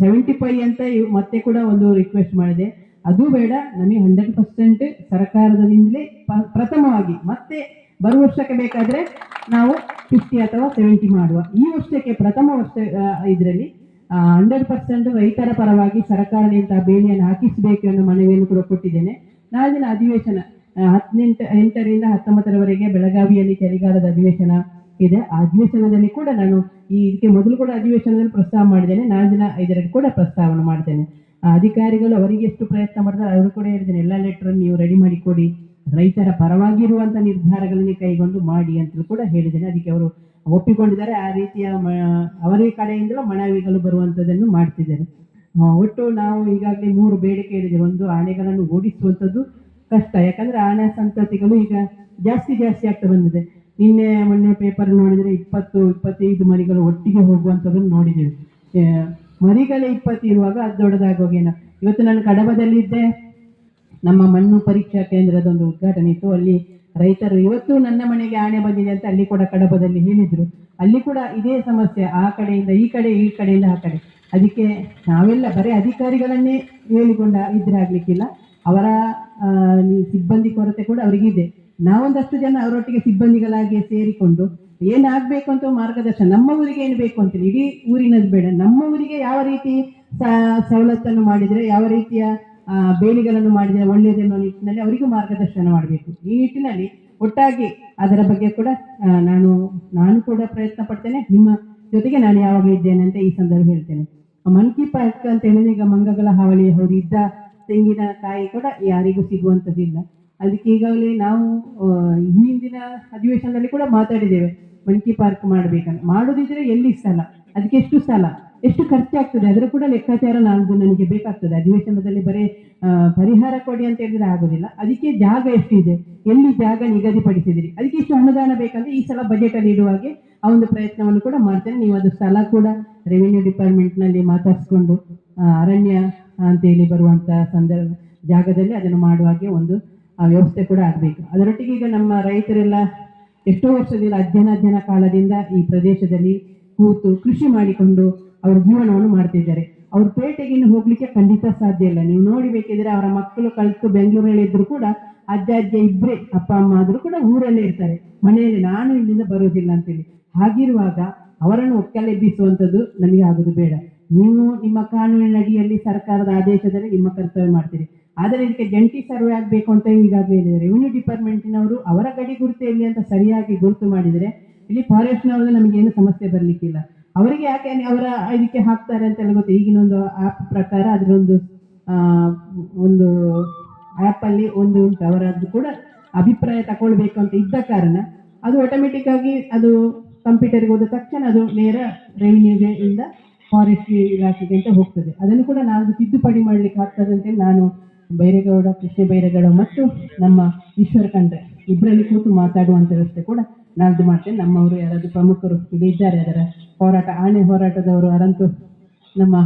ಸೆವೆಂಟಿ ಫೈವ್ ಅಂತ ಮತ್ತೆ ಕೂಡ ಒಂದು ರಿಕ್ವೆಸ್ಟ್ ಮಾಡಿದೆ. ಅದು ಬೇಡ, ನಮಗೆ ಹಂಡ್ರೆಡ್ ಪರ್ಸೆಂಟ್ ಸರ್ಕಾರದಿಂದಲೇ ಪ್ರಥಮವಾಗಿ ಮತ್ತೆ ಬರುವ ವರ್ಷಕ್ಕೆ ಬೇಕಾದ್ರೆ ನಾವು ಫಿಫ್ಟಿ ಅಥವಾ ಸೆವೆಂಟಿ ಮಾಡುವ. ಈ ವರ್ಷಕ್ಕೆ ಪ್ರಥಮ ವರ್ಷ ಇದರಲ್ಲಿ ಹಂಡ್ರೆಡ್ ಪರ್ಸೆಂಟ್ ರೈತರ ಪರವಾಗಿ ಸರ್ಕಾರದಿಂದ ಬೇಲಿಯನ್ನು ಹಾಕಿಸಬೇಕು ಅನ್ನೋ ಮನವಿಯನ್ನು ಕೂಡ ಕೊಟ್ಟಿದ್ದೇನೆ. ನಾಳಿನ ಅಧಿವೇಶನ. ಹದಿನೆಂಟು, ಎಂಟರಿಂದ ಹತ್ತೊಂಬತ್ತರವರೆಗೆ ಬೆಳಗಾವಿಯಲ್ಲಿ ಚಳಿಗಾಲದ ಅಧಿವೇಶನ ಇದೆ. ಆ ಅಧಿವೇಶನದಲ್ಲಿ ಕೂಡ ನಾನು ಈ ಇದಕ್ಕೆ ಮೊದಲು ಕೂಡ ಅಧಿವೇಶನದಲ್ಲಿ ಪ್ರಸ್ತಾವ ಮಾಡಿದ್ದೇನೆ. ದಿನ ಇದರಲ್ಲಿ ಕೂಡ ಪ್ರಸ್ತಾವನೆ ಮಾಡ್ತೇನೆ. ಅಧಿಕಾರಿಗಳು ಅವರಿಗೆ ಎಷ್ಟು ಪ್ರಯತ್ನ ಮಾಡ್ತಾರೆ ಅವರು ಕೂಡ ಹೇಳಿದ್ದೇನೆ ಎಲ್ಲ ಲೆಟರ್ ನೀವು ರೆಡಿ ಮಾಡಿ ಕೊಡಿ. ರೈತರ ಪರವಾಗಿರುವಂತ ನಿರ್ಧಾರಗಳನ್ನೇ ಕೈಗೊಂಡು ಮಾಡಿ ಅಂತಲೂ ಕೂಡ ಹೇಳಿದ್ದೇನೆ. ಅದಕ್ಕೆ ಅವರು ಒಪ್ಪಿಕೊಂಡಿದ್ದಾರೆ. ಆ ರೀತಿಯ ಅವರ ಕಡೆಯಿಂದಲೂ ಮನವಿಗಳು ಬರುವಂತದನ್ನು ಮಾಡ್ತಿದ್ದಾರೆ. ಒಟ್ಟು ನಾವು ಈಗಾಗಲೇ ಮೂರು ಬೇಡಿಕೆ ಹೇಳಿದ್ದೇವೆ. ಒಂದು ಆನೆಗಳನ್ನು ಓಡಿಸುವಂಥದ್ದು ಕಷ್ಟ. ಯಾಕಂದ್ರೆ ಆನೆ ಸಂತತಿಗಳು ಈಗ ಜಾಸ್ತಿ ಜಾಸ್ತಿ ಆಗ್ತಾ ಬಂದಿದೆ. ನಿನ್ನೆ ಮೊನ್ನೆ ಪೇಪರ್ ನೋಡಿದ್ರೆ ಇಪ್ಪತ್ತು, ಇಪ್ಪತ್ತೈದು ಮರಿಗಳು ಒಟ್ಟಿಗೆ ಹೋಗುವಂಥದ್ದನ್ನು ನೋಡಿದ್ದೇವೆ. ಮರಿಗಳೇ ಇಪ್ಪತ್ತು ಇರುವಾಗ ಅದು ದೊಡ್ಡದಾಗೋಗೇನ ಇವತ್ತು ನಾನು ಕಡಬದಲ್ಲಿದ್ದೆ. ನಮ್ಮ ಮಣ್ಣು ಪರೀಕ್ಷಾ ಕೇಂದ್ರದ ಒಂದು ಉದ್ಘಾಟನೆ ಇತ್ತು. ಅಲ್ಲಿ ರೈತರು ಇವತ್ತು ನನ್ನ ಮನೆಗೆ ಆಣೆ ಬಂದಿದೆ ಅಂತ ಅಲ್ಲಿ ಕೂಡ ಕಡಬದಲ್ಲಿ ಹೇಳಿದರು. ಅಲ್ಲಿ ಕೂಡ ಇದೇ ಸಮಸ್ಯೆ, ಆ ಕಡೆಯಿಂದ ಈ ಕಡೆ, ಈ ಕಡೆಯಿಂದ ಆ ಕಡೆ. ಅದಕ್ಕೆ ನಾವೆಲ್ಲ ಬರೀ ಅಧಿಕಾರಿಗಳನ್ನೇ ಹೇಳಿಕೊಂಡ ಇದ್ರೆ ಆಗ್ಲಿಕ್ಕಿಲ್ಲ. ಅವರ ಸಿಬ್ಬಂದಿ ಕೊರತೆ ಕೂಡ ಅವರಿಗಿದೆ. ನಾವೊಂದಷ್ಟು ಜನ ಅವರೊಟ್ಟಿಗೆ ಸಿಬ್ಬಂದಿಗಳಾಗಿ ಸೇರಿಕೊಂಡು ಏನಾಗಬೇಕು ಅಂತ ಮಾರ್ಗದರ್ಶನ, ನಮ್ಮ ಊರಿಗೆ ಏನು ಬೇಕು ಅಂತೇಳಿ, ಇಡೀ ಊರಿನದ್ದು ಬೇಡ. ನಮ್ಮ ಊರಿಗೆ ಯಾವ ರೀತಿ ಸವಲತ್ತನ್ನು ಮಾಡಿದರೆ, ಯಾವ ರೀತಿಯ ಬೇಲಿಗಳನ್ನು ಮಾಡಿದರೆ ಒಳ್ಳೆಯದೆನ್ನೋ ನಿಟ್ಟಿನಲ್ಲಿ ಅವರಿಗೂ ಮಾರ್ಗದರ್ಶನ ಮಾಡಬೇಕು. ಈ ನಿಟ್ಟಿನಲ್ಲಿ ಒಟ್ಟಾಗಿ ಅದರ ಬಗ್ಗೆ ಕೂಡ ನಾನು ನಾನು ಕೂಡ ಪ್ರಯತ್ನ ಪಡ್ತೇನೆ. ನಿಮ್ಮ ಜೊತೆಗೆ ನಾನು ಯಾವಾಗ ಇದ್ದೇನೆ ಅಂತ ಈ ಸಂದರ್ಭ ಹೇಳ್ತೇನೆ. ಮನ್ ಕಿ ಅಂತ ಹೇಳಿದ್ರೆ ಈಗ ಮಂಗಗಳ ಹಾವಳಿ ಹೌದು ಇದ್ದ ತೆಂಗಿನಕಾಯಿ ಕೂಡ ಯಾರಿಗೂ ಸಿಗುವಂಥದ್ದಿಲ್ಲ. ಅದಕ್ಕೆ ಈಗಾಗಲೇ ನಾವು ಹಿಂದಿನ ಅಧಿವೇಶನದಲ್ಲಿ ಕೂಡ ಮಾತಾಡಿದ್ದೇವೆ ಮಂಕಿ ಪಾರ್ಕ್ ಮಾಡಬೇಕಂತ. ಮಾಡೋದಿದ್ರೆ ಎಲ್ಲಿ ಸ್ಥಳ? ಅದಕ್ಕೆ ಎಷ್ಟು ಸ್ಥಳ? ಎಷ್ಟು ಖರ್ಚಾಗ್ತದೆ? ಅದರ ಕೂಡ ಲೆಕ್ಕಾಚಾರ ನಾನು ನನಗೆ ಬೇಕಾಗ್ತದೆ. ಅಧಿವೇಶನದಲ್ಲಿ ಬರೀ ಪರಿಹಾರ ಕೊಡಿ ಅಂತ ಹೇಳಿದ್ರೆ ಆಗೋದಿಲ್ಲ. ಅದಕ್ಕೆ ಜಾಗ ಎಷ್ಟಿದೆ? ಎಲ್ಲಿ ಜಾಗ ನಿಗದಿಪಡಿಸಿದಿರಿ? ಅದಕ್ಕೆ ಎಷ್ಟು ಅನುದಾನ ಬೇಕಂದ್ರೆ ಈ ಸಲ ಬಜೆಟ್ ಅಲ್ಲಿ ಇಡುವಾಗೆ ಆ ಒಂದು ಪ್ರಯತ್ನವನ್ನು ಕೂಡ ಮಾಡ್ತೇನೆ. ನೀವು ಅದು ಸ್ಥಳ ಕೂಡ ರೆವಿನ್ಯೂ ಡಿಪಾರ್ಟ್ಮೆಂಟ್ನಲ್ಲಿ ಮಾತಾಡಿಸ್ಕೊಂಡು ಅರಣ್ಯ ಅಂತೇಳಿ ಬರುವಂತ ಸಂದರ್ಭ, ಜಾಗದಲ್ಲಿ ಅದನ್ನು ಮಾಡುವಾಗೆ ಒಂದು ವ್ಯವಸ್ಥೆ ಕೂಡ ಆಗ್ಬೇಕು. ಅದರೊಟ್ಟಿಗೆ ಈಗ ನಮ್ಮ ರೈತರೆಲ್ಲ ಎಷ್ಟೋ ವರ್ಷದಿಂದ ಅಜ್ಜನ ಕಾಲದಿಂದ ಈ ಪ್ರದೇಶದಲ್ಲಿ ಕೂತು ಕೃಷಿ ಮಾಡಿಕೊಂಡು ಅವ್ರ ಜೀವನವನ್ನು ಮಾಡ್ತಿದ್ದಾರೆ. ಅವ್ರ ಪೇಟೆಗೆ ಇನ್ನು ಹೋಗ್ಲಿಕ್ಕೆ ಖಂಡಿತ ಸಾಧ್ಯ ಇಲ್ಲ. ನೀವು ನೋಡಿ ಬೇಕಿದ್ರೆ ಅವರ ಮಕ್ಕಳು ಕಲಿತು ಬೆಂಗಳೂರಲ್ಲಿ ಇದ್ರು ಕೂಡ ಅಜ್ಜ ಅಜ್ಜ ಇಬ್ಬರೇ ಅಪ್ಪ, ಅಮ್ಮ ಆದ್ರೂ ಕೂಡ ಊರಲ್ಲೇ ಇರ್ತಾರೆ. ಮನೆಯಲ್ಲಿ ನಾನು ಇಲ್ಲಿಂದ ಬರೋದಿಲ್ಲ ಅಂತೇಳಿ. ಹಾಗಿರುವಾಗ ಅವರನ್ನು ಒಕ್ಕಲೆಬ್ಬಿಸುವಂಥದ್ದು ನಮಗೆ ಆಗೋದು ಬೇಡ. ನೀವು ನಿಮ್ಮ ಕಾನೂನಿನ ಅಡಿಯಲ್ಲಿ ಸರ್ಕಾರದ ಆದೇಶದಲ್ಲಿ ನಿಮ್ಮ ಕರ್ತವ್ಯ ಮಾಡ್ತೀರಿ. ಆದರೆ ಇದಕ್ಕೆ ಜಂಟಿ ಸರ್ವೆ ಆಗಬೇಕು ಅಂತ ಈಗಾಗಲೇ ಹೇಳಿದರೆ ರೆವಿನ್ಯೂ ಡಿಪಾರ್ಟ್ಮೆಂಟಿನವರು ಅವರ ಗಡಿ ಗುರುತು ಎಲ್ಲಿ ಅಂತ ಸರಿಯಾಗಿ ಗುರುತು ಮಾಡಿದರೆ ಇಲ್ಲಿ ಫಾರೆಸ್ಟ್ನವ್ರಿಗೆ ನಮಗೇನು ಸಮಸ್ಯೆ ಬರಲಿಕ್ಕಿಲ್ಲ. ಅವರಿಗೆ ಯಾಕೆ ಅವರ ಇದಕ್ಕೆ ಹಾಕ್ತಾರೆ ಅಂತೆಲ್ಲ ಗೊತ್ತು ಈಗಿನ ಒಂದು ಆ್ಯಪ್ ಪ್ರಕಾರ ಅದರೊಂದು ಒಂದು ಒಂದು ಆ್ಯಪಲ್ಲಿ ಒಂದು ಉಂಟು. ಅವರದ್ದು ಕೂಡ ಅಭಿಪ್ರಾಯ ತಗೊಳ್ಬೇಕು ಅಂತ ಇದ್ದ ಕಾರಣ ಅದು ಆಟೋಮೆಟಿಕ್ ಆಗಿ ಅದು ಕಂಪ್ಯೂಟರ್ಗೆ ಹೋದ ತಕ್ಷಣ ಅದು ನೇರ ರೆವಿನ್ಯೂಗೆ ಇಂದ ಫಾರೆಸ್ಟ್ ಇಲಾಖೆಗೆ ಅಂತ ಹೋಗ್ತದೆ. ಅದನ್ನು ಕೂಡ ನಾವು ತಿದ್ದುಪಡಿ ಮಾಡಲಿಕ್ಕೆ ಆಗ್ತದೆ ಅಂತೇಳಿ ನಾನು ಬೈರೇಗೌಡ ಕೃಷ್ಣ ಬೈರೇಗೌಡ ಮತ್ತು ನಮ್ಮ ಈಶ್ವರ ಖಂಡ್ರೆ ಇಬ್ಬರಲ್ಲಿ ಕೂತು ಮಾತಾಡುವಂಥ ವ್ಯವಸ್ಥೆ ಕೂಡ ನಾಳ್ದು ಮಾಡ್ತೇನೆ ನಮ್ಮವರು ಯಾರಾದರೂ ಪ್ರಮುಖರು ಇಲ್ಲಿ ಇದ್ದಾರೆ. ಅದರ ಹೋರಾಟ ಆನೆ ಹೋರಾಟದವರು ಅರಂತು ನಮ್ಮ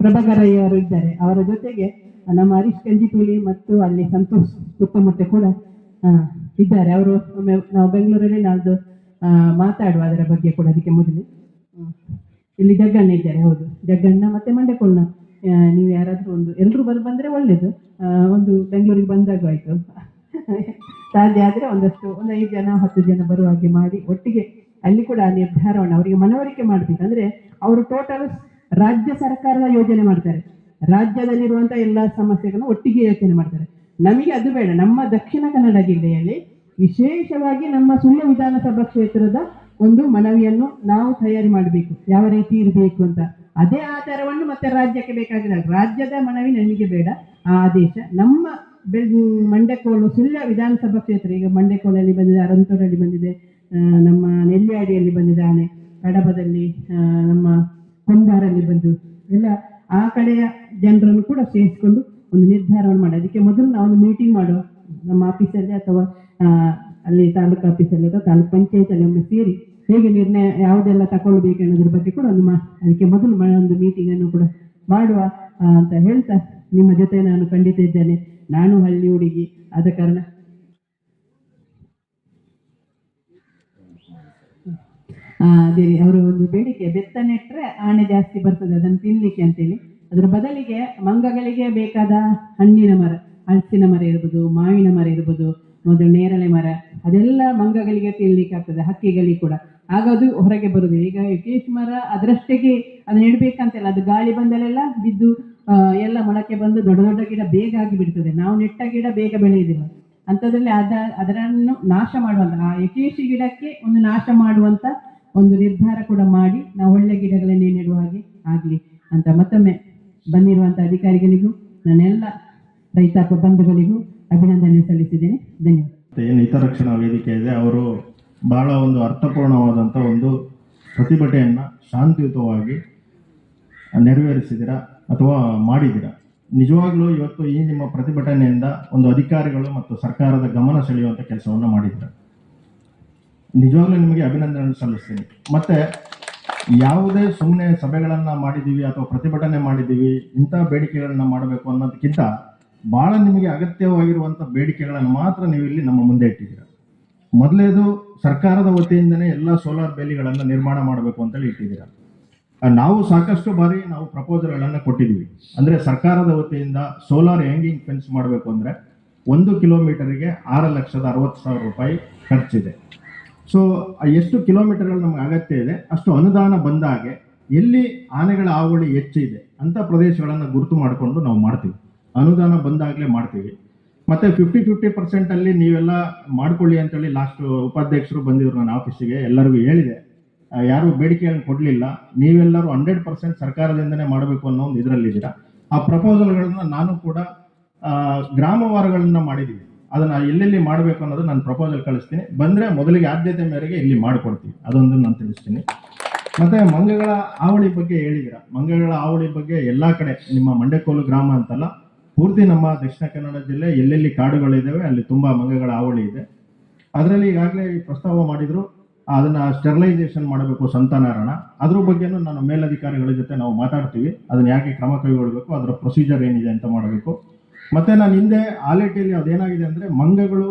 ಪ್ರಭಾಕರಯ್ಯವರು ಇದ್ದಾರೆ. ಅವರ ಜೊತೆಗೆ ನಮ್ಮ ಹರೀಶ್ ಕಂಜಿಪುಲಿ ಮತ್ತು ಅಲ್ಲಿ ಸಂತೋಷ್ ಸುತ್ತಮುತ್ತ ಕೂಡ ಇದ್ದಾರೆ. ಅವರು ನಾವು ಬೆಂಗಳೂರಲ್ಲಿ ನಾಳ್ದು ಆ, ಮಾತಾಡುವ ಅದರ ಬಗ್ಗೆ ಕೂಡ ಅದಕ್ಕೆ ಮೊದಲು. ಇಲ್ಲಿ ಜಗ್ಗಣ್ಣ ಇದ್ದಾರೆ ಹೌದು. ಜಗ್ಗಣ್ಣ ಮತ್ತೆ ಮಂಡ್ಯಕೊಳ್ನ. ಆ, ನೀವು ಯಾರಾದರೂ ಒಂದು ಎಲ್ಲರೂ ಬಂದು ಬಂದರೆ ಒಳ್ಳೇದು. ಒಂದು ಬೆಂಗಳೂರಿಗೆ ಬಂದಾಗ ಆಯಿತು. ಸಾಧ್ಯ ಆದರೆ ಒಂದಷ್ಟು ಒಂದು ಐದು ಜನ ಹತ್ತು ಜನ ಬರುವ ಹಾಗೆ ಮಾಡಿ ಒಟ್ಟಿಗೆ ಅಲ್ಲಿ ಕೂಡ ಆ ನಿರ್ಧಾರವನ್ನು ಅವರಿಗೆ ಮನವರಿಕೆ ಮಾಡಬೇಕು. ಅಂದ್ರೆ ಅವರು ಟೋಟಲ್ ರಾಜ್ಯ ಸರ್ಕಾರದ ಯೋಜನೆ ಮಾಡ್ತಾರೆ. ರಾಜ್ಯದಲ್ಲಿರುವಂಥ ಎಲ್ಲ ಸಮಸ್ಯೆಗಳನ್ನು ಒಟ್ಟಿಗೆ ಯೋಚನೆ ಮಾಡ್ತಾರೆ. ನಮಗೆ ಅದು ಬೇಡ. ನಮ್ಮ ದಕ್ಷಿಣ ಕನ್ನಡ ಜಿಲ್ಲೆಯಲ್ಲಿ ವಿಶೇಷವಾಗಿ ನಮ್ಮ ಸುಳ್ಯ ವಿಧಾನಸಭಾ ಕ್ಷೇತ್ರದ ಒಂದು ಮನವಿಯನ್ನು ನಾವು ತಯಾರಿ ಮಾಡಬೇಕು. ಯಾವ ರೀತಿ ಇರಬೇಕು ಅಂತ. ಅದೇ ಆಧಾರವನ್ನು ಮತ್ತೆ ರಾಜ್ಯಕ್ಕೆ ಬೇಕಾಗಿಲ್ಲ. ರಾಜ್ಯದ ಮನವಿ ನಮಗೆ ಬೇಡ. ಆ ಆದೇಶ ನಮ್ಮ ಬೆಳ್ ಮಂಡ್ಯಕೋಲು ಸುಳ್ಯ ವಿಧಾನಸಭಾ ಕ್ಷೇತ್ರ, ಈಗ ಮಂಡ್ಯಕೋಲಲ್ಲಿ ಬಂದಿದೆ, ಅರಂತೂರಲ್ಲಿ ಬಂದಿದೆ ನಮ್ಮ ನೆಲ್ಲಿಯಾಡಿಯಲ್ಲಿ ಬಂದಿದ್ದಾನೆ, ಕಡಬದಲ್ಲಿ ನಮ್ಮ ಕುಂಬಾರಲ್ಲಿ ಬಂದು. ಎಲ್ಲ ಆ ಕಡೆಯ ಜನರನ್ನು ಕೂಡ ಸೇರಿಸಿಕೊಂಡು ಒಂದು ನಿರ್ಧಾರವನ್ನು ಮಾಡಿ. ಅದಕ್ಕೆ ಮೊದಲು ನಾವು ಒಂದು ಮೀಟಿಂಗ್ ಮಾಡೋ, ನಮ್ಮ ಆಫೀಸಲ್ಲಿ ಅಥವಾ ಅಲ್ಲಿ ತಾಲೂಕು ಅಥವಾ ತಾಲೂಕು ಪಂಚಾಯತಲ್ಲಿ ಒಮ್ಮೆ ಸೇರಿ ಹೇಗೆ ನಿರ್ಣಯ ಯಾವುದೆಲ್ಲ ತಗೊಳ್ಬೇಕು ಅನ್ನೋದ್ರ ಬಗ್ಗೆ ಕೂಡ ಒಂದು ಅದಕ್ಕೆ ಮೊದಲು ಒಂದು ಮೀಟಿಂಗ್ ಅನ್ನು ಕೂಡ ಮಾಡುವ ಅಂತ ಹೇಳ್ತಾ ನಿಮ್ಮ ಜೊತೆ ನಾನು ಖಂಡಿತ ಇದ್ದೇನೆ. ನಾನು ಹಳ್ಳಿ ಹುಡುಗಿ. ಆದ ಕಾರಣ. ಅದೇ ಅವರು ಒಂದು ಬೇಡಿಕೆ ಬೆತ್ತ ನೆಟ್ಟರೆ ಜಾಸ್ತಿ ಬರ್ತದೆ. ಅದನ್ನು ತಿನ್ಲಿಕ್ಕೆ ಅಂತೇಳಿ. ಅದರ ಬದಲಿಗೆ ಮಂಗಗಳಿಗೆ ಬೇಕಾದ ಹಣ್ಣಿನ ಮರ, ಹಲಸಿನ ಮರ ಇರ್ಬೋದು, ಮಾವಿನ ಮರ ಇರ್ಬೋದು, ಮೊದಲು ನೇರಳೆ ಮರ ಅದೆಲ್ಲ ಮಂಗಗಳಿಗೆ ತಿನ್ಲಿಕ್ಕೆ ಆಗ್ತದೆ ಹಕ್ಕಿಗಳಿಗೆ ಕೂಡ. ಆಗ ಅದು ಹೊರಗೆ ಬರುದು. ಈಗ ಯಕೇಶ್ ಮರ ಅದರಷ್ಟಕ್ಕೆ ಅದು ನೆಡ್ಬೇಕಂತಿಲ್ಲ ಅದು ಗಾಳಿ ಬಂದಲೆಲ್ಲ ಬಿದ್ದು ಎಲ್ಲ ಮೊಳಕೆ ಬಂದು ದೊಡ್ಡ ದೊಡ್ಡ ಗಿಡ ಬೇಗ ಆಗಿ ಬಿಡ್ತದೆ. ನಾವು ನೆಟ್ಟ ಗಿಡ ಬೇಗ ಬೆಳೆಯುವುದಿಲ್ಲ. ಅಂಥದ್ರಲ್ಲಿ ಅದ, ಅದರನ್ನು ನಾಶ ಮಾಡುವಂತ, ಆ ಯಕೇಶಿ ಗಿಡಕ್ಕೆ ಒಂದು ನಾಶ ಮಾಡುವಂತ ಒಂದು ನಿರ್ಧಾರ ಕೂಡ ಮಾಡಿ ನಾವು ಒಳ್ಳೆ ಗಿಡಗಳನ್ನೇ ನೆಡುವ ಹಾಗೆ ಆಗಲಿ ಅಂತ ಮತ್ತೊಮ್ಮೆ ಬಂದಿರುವಂಥ ಅಧಿಕಾರಿಗಳಿಗೂ, ನನ್ನೆಲ್ಲ ರೈತಾಪ ಬಂಧುಗಳಿಗೂ ಅಭಿನಂದನೆ ಸಲ್ಲಿಸಿದ್ದೇನೆ. ಧನ್ಯವಾದ. ಏನು ಹಿತರಕ್ಷಣಾ ವೇದಿಕೆ ಇದೆ. ಅವರು ಬಹಳ ಒಂದು ಅರ್ಥಪೂರ್ಣವಾದಂಥ ಒಂದು ಪ್ರತಿಭಟನೆಯನ್ನು ಶಾಂತಿಯುತವಾಗಿ ನೆರವೇರಿಸಿದ್ದೀರಾ ಅಥವಾ ಮಾಡಿದ್ದೀರಾ? ನಿಜವಾಗ್ಲೂ ಇವತ್ತು ಈ ನಿಮ್ಮ ಪ್ರತಿಭಟನೆಯಿಂದ ಒಂದು ಅಧಿಕಾರಿಗಳು ಮತ್ತು ಸರ್ಕಾರದ ಗಮನ ಸೆಳೆಯುವಂಥ ಕೆಲಸವನ್ನು ಮಾಡಿದ್ದಾರೆ? ನಿಜವಾಗ್ಲೂ ನಿಮಗೆ ಅಭಿನಂದನೆ ಸಲ್ಲಿಸ್ತೀನಿ. ಮತ್ತೆ ಯಾವುದೇ ಸುಮ್ಮನೆ ಸಭೆಗಳನ್ನು ಮಾಡಿದ್ದೀವಿ ಅಥವಾ ಪ್ರತಿಭಟನೆ ಮಾಡಿದ್ದೀವಿ, ಇಂಥ ಬೇಡಿಕೆಗಳನ್ನ ಮಾಡಬೇಕು ಅನ್ನೋದಕ್ಕಿಂತ ಬಹಳ ನಿಮಗೆ ಅಗತ್ಯವಾಗಿರುವಂಥ ಬೇಡಿಕೆಗಳನ್ನು ಮಾತ್ರ ನೀವು ಇಲ್ಲಿ ನಮ್ಮ ಮುಂದೆ ಇಟ್ಟಿದ್ದೀರಾ. ಮೊದಲೇದು ಸರ್ಕಾರದ ವತಿಯಿಂದನೇ ಎಲ್ಲ ಸೋಲಾರ್ ಬೇಲಿಗಳನ್ನು ನಿರ್ಮಾಣ ಮಾಡಬೇಕು ಅಂತೇಳಿ ಇಟ್ಟಿದ್ದೀರಾ. ನಾವು ಸಾಕಷ್ಟು ಬಾರಿ ನಾವು ಪ್ರಪೋಸಲ್ಗಳನ್ನು ಕೊಟ್ಟಿದ್ದೀವಿ. ಅಂದರೆ ಸರ್ಕಾರದ ವತಿಯಿಂದ ಸೋಲಾರ್ ಹ್ಯಾಂಗಿಂಗ್ ಫೆನ್ಸ್ ಮಾಡಬೇಕು ಅಂದರೆ ಒಂದು ಕಿಲೋಮೀಟರಿಗೆ ಆರು ಲಕ್ಷದ ಅರವತ್ತು ಸಾವಿರ ರೂಪಾಯಿ ಖರ್ಚಿದೆ. ಸೊ ಎಷ್ಟು ಕಿಲೋಮೀಟರ್ಗಳು ನಮ್ಗೆ ಅಗತ್ಯ ಇದೆ, ಅಷ್ಟು ಅನುದಾನ ಬಂದಾಗೆ ಎಲ್ಲಿ ಆನೆಗಳ ಹಾವಳಿ ಹೆಚ್ಚಿದೆ ಅಂತ ಪ್ರದೇಶಗಳನ್ನು ಗುರುತು ಮಾಡಿಕೊಂಡು ನಾವು ಮಾಡ್ತೀವಿ. ಅನುದಾನ ಬಂದಾಗಲೇ ಮಾಡ್ತೀವಿ. ಮತ್ತೆ ಫಿಫ್ಟಿ ಫಿಫ್ಟಿ ಪರ್ಸೆಂಟ್ ಅಲ್ಲಿ ನೀವೆಲ್ಲ ಮಾಡ್ಕೊಳ್ಳಿ ಅಂತೇಳಿ ಲಾಸ್ಟ್ ಉಪಾಧ್ಯಕ್ಷರು ಬಂದಿದ್ರು ನನ್ನ ಆಫೀಸಿಗೆ ಎಲ್ಲರಿಗೂ ಹೇಳಿದೆ. ಯಾರು ಬೇಡಿಕೆಯನ್ನು ಕೊಡಲಿಲ್ಲ. ನೀವೆಲ್ಲರೂ ಹಂಡ್ರೆಡ್ ಪರ್ಸೆಂಟ್ ಸರ್ಕಾರದಿಂದನೇ ಮಾಡಬೇಕು ಅನ್ನೋ ಒಂದು ಇದರಲ್ಲಿದ್ದೀರಾ ಆ ಪ್ರಪೋಸಲ್ಗಳನ್ನ ನಾನು ಕೂಡ ಗ್ರಾಮ ಗ್ರಾಮವಾರಗಳನ್ನ ಮಾಡಿದ್ದೀವಿ ಅದನ್ನ ಎಲ್ಲೆಲ್ಲಿ ಮಾಡಬೇಕು ಅನ್ನೋದು ನಾನು ಪ್ರಪೋಸಲ್ ಕಳಿಸ್ತೀನಿ. ಬಂದರೆ ಮೊದಲಿಗೆ ಆದ್ಯತೆ ಮೇರೆಗೆ ಇಲ್ಲಿ ಮಾಡಿಕೊಡ್ತೀವಿ ಅದೊಂದು ನಾನು ತಿಳಿಸ್ತೀನಿ. ಮತ್ತೆ ಮಂಗಗಳ ಆವಳಿ ಬಗ್ಗೆ ಹೇಳಿದಿರ. ಮಂಗಗಳ ಆವಳಿ ಬಗ್ಗೆ ಎಲ್ಲ ಕಡೆ, ನಿಮ್ಮ ಮಂಡೆಕೋಲು ಗ್ರಾಮ ಅಂತಲ್ಲ ಪೂರ್ತಿ ನಮ್ಮ ದಕ್ಷಿಣ ಕನ್ನಡ ಜಿಲ್ಲೆ ಎಲ್ಲೆಲ್ಲಿ ಕಾಡುಗಳಿದ್ದಾವೆ ಅಲ್ಲಿ ತುಂಬಾ ಮಂಗಗಳ ಹಾವಳಿ ಇದೆ. ಅದರಲ್ಲಿ ಈಗಾಗಲೇ ಪ್ರಸ್ತಾವ ಮಾಡಿದ್ರು. ಅದನ್ನ ಸ್ಟೆರಿಲೈಸೇಷನ್ ಮಾಡಬೇಕು ಸಂತಾನಾರಣ ಅದ್ರ ಬಗ್ಗೆನೂ ನಾನು ಮೇಲಧಿಕಾರಿಗಳ ಜೊತೆ ನಾವು ಮಾತಾಡ್ತೀವಿ. ಅದನ್ನ ಯಾಕೆ ಕ್ರಮ ಕೈಗೊಳ್ಬೇಕು, ಅದರ ಪ್ರೊಸೀಜರ್ ಏನಿದೆ ಅಂತ ಮಾಡಬೇಕು. ಮತ್ತೆ ನಾನು ಹಿಂದೆ ಆಲೇಟಿಯಲ್ಲಿ ಅದೇನಾಗಿದೆ ಅಂದ್ರೆ ಮಂಗಗಳು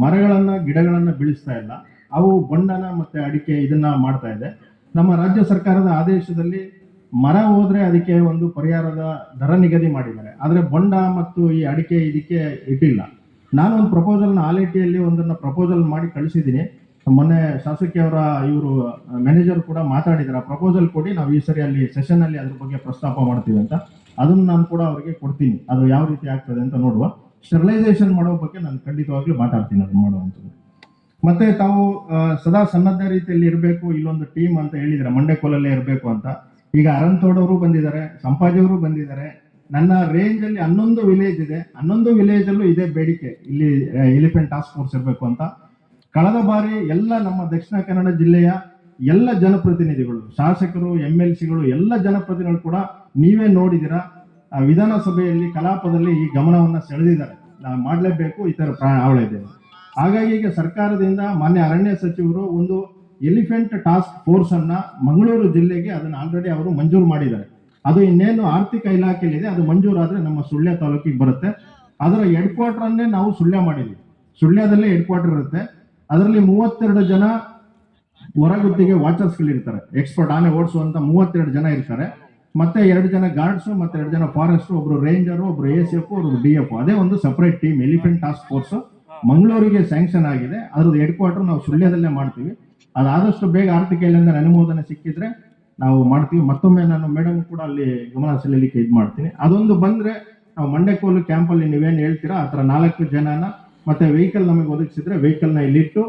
ಮರಗಳನ್ನ, ಗಿಡಗಳನ್ನ ಬೆಳೆಸ್ತಾ ಇಲ್ಲ. ಅವು ಬಣ್ಣನ ಮತ್ತೆ ಅಡಿಕೆ ಇದನ್ನ ಮಾಡ್ತಾ ಇದೆ. ನಮ್ಮ ರಾಜ್ಯ ಸರ್ಕಾರದ ಆದೇಶದಲ್ಲಿ ಮರ ಹೋದ್ರೆ ಅದಕ್ಕೆ ಒಂದು ಪರಿಹಾರದ ದರ ನಿಗದಿ ಮಾಡಿದ್ದಾರೆ. ಆದರೆ ಬೊಂಡ ಮತ್ತು ಈ ಅಡಿಕೆ ಇದಕ್ಕೆ ಇಟ್ಟಿಲ್ಲ. ನಾನು ಒಂದು ಪ್ರಪೋಸಲ್ನ ಆಲೇಟಿಯಲ್ಲಿ ಒಂದನ್ನ ಪ್ರಪೋಸಲ್ ಮಾಡಿ ಕಳಿಸಿದ್ದೀನಿ. ಮೊನ್ನೆ ಶಾಸಕಿಯವರ ಇವರು ಮ್ಯಾನೇಜರ್ ಕೂಡ ಮಾತಾಡಿದ್ದಾರೆ. ಪ್ರಪೋಸಲ್ ಕೊಡಿ, ನಾವು ಈ ಸರಿ ಅಲ್ಲಿ ಸೆಷನ್ ಅಲ್ಲಿ ಅದ್ರ ಬಗ್ಗೆ ಪ್ರಸ್ತಾಪ ಮಾಡ್ತೀವಿ ಅಂತ. ಅದನ್ನ ನಾನು ಕೂಡ ಅವರಿಗೆ ಕೊಡ್ತೀನಿ. ಅದು ಯಾವ ರೀತಿ ಆಗ್ತದೆ ಅಂತ ನೋಡುವ. ಸ್ಟೆರಿಲೈಸೇಷನ್ ಮಾಡೋ ಬಗ್ಗೆ ನಾನು ಖಂಡಿತವಾಗ್ಲೂ ಮಾತಾಡ್ತೀನಿ ಅದು ಮಾಡುವಂಥದ್ದು ಮತ್ತೆ ತಾವು ಸದಾ ಸನ್ನದ್ಧ ರೀತಿಯಲ್ಲಿ ಇರಬೇಕು, ಇಲ್ಲೊಂದು ಟೀಮ್ ಅಂತ ಹೇಳಿದ್ರೆ ಮಂಡ್ಯಕೋಲಲ್ಲೇ ಇರಬೇಕು ಅಂತ. ಈಗ ಅರಂತೋಡವರು ಬಂದಿದ್ದಾರೆ, ಸಂಪಾಜಿಯವರು ಬಂದಿದ್ದಾರೆ. ನನ್ನ ರೇಂಜ್ ಅಲ್ಲಿ ಹನ್ನೊಂದು ವಿಲೇಜ್ ಇದೆ. ಹನ್ನೊಂದು ವಿಲೇಜ್ ಅಲ್ಲೂ ಇದೇ ಬೇಡಿಕೆ. ಇಲ್ಲಿ ಎಲಿಫೆಂಟ್ ಟಾಸ್ಕ್ ಫೋರ್ಸ್ ಇರಬೇಕು ಅಂತ. ಕಳೆದ ಬಾರಿ ಎಲ್ಲ ನಮ್ಮ ದಕ್ಷಿಣ ಕನ್ನಡ ಜಿಲ್ಲೆಯ ಎಲ್ಲ ಜನಪ್ರತಿನಿಧಿಗಳು, ಶಾಸಕರು ಎಂ ಎಲ್ ಸಿಗಳು ಎಲ್ಲ ಜನಪ್ರತಿನಿಧಿಗಳು ಕೂಡ ನೀವೇ ನೋಡಿದಿರ ವಿಧಾನಸಭೆಯಲ್ಲಿ, ಕಲಾಪದಲ್ಲಿ ಈ ಗಮನವನ್ನು ಸೆಳೆದಿದ್ದಾರೆ. ನಾವು ಮಾಡಲೇಬೇಕು, ಈ ಥರ ಪ್ರಾಣ ಇದೆ ಹಾಗಾಗಿ ಈಗ ಸರ್ಕಾರದಿಂದ ಮಾನ್ಯ ಅರಣ್ಯ ಸಚಿವರು ಒಂದು ಎಲಿಫೆಂಟ್ ಟಾಸ್ಕ್ ಫೋರ್ಸ್ ಅನ್ನ ಮಂಗಳೂರು ಜಿಲ್ಲೆಗೆ ಅದನ್ನ ಆಲ್ರೆಡಿ ಅವರು ಮಂಜೂರು ಮಾಡಿದ್ದಾರೆ. ಅದು ಇನ್ನೇನು ಆರ್ಥಿಕ ಇಲಾಖೆಯಲ್ಲಿದೆ, ಅದು ಮಂಜೂರಾದ್ರೆ ನಮ್ಮ ಸುಳ್ಯ ತಾಲೂಕಿಗೆ ಬರುತ್ತೆ. ಅದರ ಹೆಡ್ ಕ್ವಾರ್ಟರ್ ಅನ್ನೇ ನಾವು ಸುಳ್ಯ ಮಾಡಿದ್ವಿ. ಸುಳ್ಯದಲ್ಲೇ ಹೆಡ್ ಕ್ವಾರ್ಟರ್ ಇರುತ್ತೆ. ಅದರಲ್ಲಿ ಮೂವತ್ತೆರಡು ಜನ ಹೊರಗುತ್ತಿಗೆ ವಾಚರ್ಸ್ಗಳಿರ್ತಾರೆ ಎಕ್ಸ್ಪರ್ಟ್ ಆನೆ ಓಡಿಸುವಂತ ಮೂವತ್ತೆರಡು ಜನ ಇರ್ತಾರೆ. ಮತ್ತೆ ಎರಡು ಜನ ಗಾರ್ಡ್ಸ್ ಮತ್ತೆ ಎರಡು ಜನ ಫಾರೆಸ್ಟ್ ಒಬ್ರು ರೇಂಜರ್ ಒಬ್ರು ಎ ಸಿ ಎಫ್ ಒಬ್ರು ಡಿ ಎಫ್ ಅದೇ ಒಂದು separate team elephant task force ಮಂಗಳೂರಿಗೆ ಸ್ಯಾಂಕ್ಷನ್ ಆಗಿದೆ. ಅದ್ರದ್ದು ಹೆಡ್ ಕ್ವಾರ್ಟರ್ ನಾವು ಸುಳ್ಯದಲ್ಲೇ ಮಾಡ್ತೀವಿ. ಅದಾದಷ್ಟು ಬೇಗ ಆರ್ಥಿಕ ಇಲ್ಲಿಂದ ಅನುಮೋದನೆ ಸಿಕ್ಕಿದ್ರೆ ನಾವು ಮಾಡ್ತೀವಿ. ಮತ್ತೊಮ್ಮೆ ನಾನು ಮೇಡಮ್ ಕೂಡ ಅಲ್ಲಿ ಗಮನ ಸೆಳೀಲಿಕ್ಕೆ ಇದು ಮಾಡ್ತೀನಿ. ಅದೊಂದು ಬಂದ್ರೆ ನಾವು ಮಂಡ್ಯಕೋಲು ಕ್ಯಾಂಪಲ್ಲಿ ನೀವೇನು ಹೇಳ್ತೀರಾ, ಆ ಥರ ನಾಲ್ಕು ಜನನ ಮತ್ತೆ ವೆಹಿಕಲ್ ನಮಗೆ ಒದಗಿಸಿದ್ರೆ ವೆಹಿಕಲ್ನ ಇಲ್ಲಿಟ್ಟು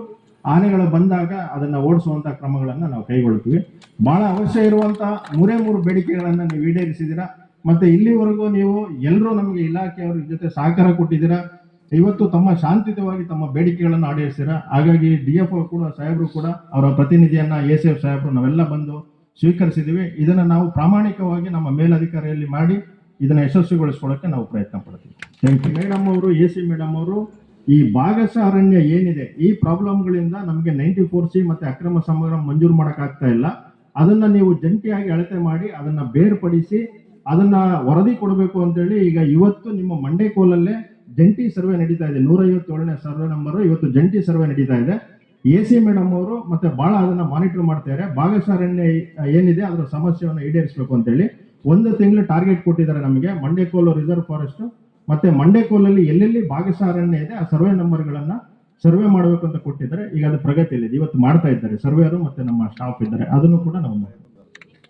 ಆನೆಗಳು ಬಂದಾಗ ಅದನ್ನ ಓಡಿಸುವಂತ ಕ್ರಮಗಳನ್ನ ನಾವು ಕೈಗೊಳ್ತೀವಿ. ಬಹಳ ಅವಶ್ಯ ಇರುವಂತ ಮೂರೇ ಮೂರು ಬೇಡಿಕೆಗಳನ್ನ ನೀವು ಈಡೇರಿಸಿದ್ದೀರಾ, ಮತ್ತೆ ಇಲ್ಲಿವರೆಗೂ ನೀವು ಎಲ್ಲರೂ ನಮಗೆ ಇಲಾಖೆಯವ್ರ ಜೊತೆ ಸಹಕಾರ ಕೊಟ್ಟಿದ್ದೀರಾ ಇವತ್ತು ತಮ್ಮ ಶಾಂತಿಯುತವಾಗಿ ತಮ್ಮ ಬೇಡಿಕೆಗಳನ್ನು ಆಡೇರಿಸಿರ ಹಾಗಾಗಿ ಡಿ ಎಫ್ ಕೂಡ ಸಾಹೇಬರು ಕೂಡ ಅವರ ಪ್ರತಿನಿಧಿಯನ್ನ ಎ ಸಿ ಎಫ್ ಸಾಹೇಬರು ನಾವೆಲ್ಲ ಬಂದು ಸ್ವೀಕರಿಸಿದ್ದೀವಿ ಇದನ್ನ ನಾವು ಪ್ರಾಮಾಣಿಕವಾಗಿ ನಮ್ಮ ಮೇಲಧಿಕಾರಿಯಲ್ಲಿ ಮಾಡಿ ಇದನ್ನ ಯಶಸ್ವಿಗೊಳಿಸ್ಕೊಳ್ಳೋಕೆ ನಾವು ಪ್ರಯತ್ನ ಪಡ್ತೀವಿ. ಥ್ಯಾಂಕ್ ಯು ಮೇಡಮ್ ಅವರು ಎ ಸಿ ಮೇಡಮ್ ಅವರು ಈ ಭಾಗಶಃ ಅರಣ್ಯ ಏನಿದೆ ಈ ಪ್ರಾಬ್ಲಮ್ಗಳಿಂದ ನಮಗೆ ನೈಂಟಿ ಫೋರ್ ಸಿ ಮತ್ತೆ ಅಕ್ರಮ ಸಮಗ್ರ ಮಂಜೂರು ಮಾಡೋಕ್ಕಾಗ್ತಾ ಇಲ್ಲ. ಅದನ್ನ ನೀವು ಜಂಟಿಯಾಗಿ ಅಳತೆ ಮಾಡಿ ಅದನ್ನ ಬೇರ್ಪಡಿಸಿ ಅದನ್ನ ವರದಿ ಕೊಡಬೇಕು ಅಂತೇಳಿ ಈಗ ಇವತ್ತು ನಿಮ್ಮ ಮಂಡೇಕೋಲಲ್ಲೇ ಜಂಟಿ ಸರ್ವೆ ನಡೀತಾ ಇದೆ. ನೂರೈವತ್ತೇಳನೇ ಸರ್ವೆ ನಂಬರ್ ಇವತ್ತು ಜಂಟಿ ಸರ್ವೆ ನಡೀತಾ ಇದೆ. ಎ ಸಿ ಮೇಡಮ್ ಅವರು ಮತ್ತೆ ಬಹಳ ಅದನ್ನ ಮಾನಿಟರ್ ಮಾಡ್ತಾರೆ ಭಾಗಶ ಅರಣ್ಯ ಏನಿದೆ ಅದರ ಸಮಸ್ಯೆಯನ್ನು ಈಡೇರಿಸಬೇಕು ಅಂತೇಳಿ ಒಂದು ತಿಂಗಳು ಟಾರ್ಗೆಟ್ ಕೊಟ್ಟಿದ್ದಾರೆ ನಮಗೆ. ಮಂಡೇಕೋಲು ರಿಸರ್ವ್ ಫಾರೆಸ್ಟ್ ಮತ್ತೆ ಮಂಡೇಕೋಲಲ್ಲಿ ಎಲ್ಲೆಲ್ಲಿ ಭಾಗಶಾರಣ್ಯ ಇದೆ ಆ ಸರ್ವೆ ನಂಬರ್ಗಳನ್ನ ಸರ್ವೆ ಮಾಡಬೇಕು ಅಂತ ಕೊಟ್ಟಿದ್ದಾರೆ. ಈಗ ಅದು ಪ್ರಗತಿಯಲ್ಲಿದೆ. ಇವತ್ತು ಮಾಡ್ತಾ ಇದ್ದಾರೆ. ಸರ್ವೇರು ಮತ್ತೆ ನಮ್ಮ ಸ್ಟಾಫ್ ಇದ್ದಾರೆ. ಅದನ್ನು ಕೂಡ ನಾವು.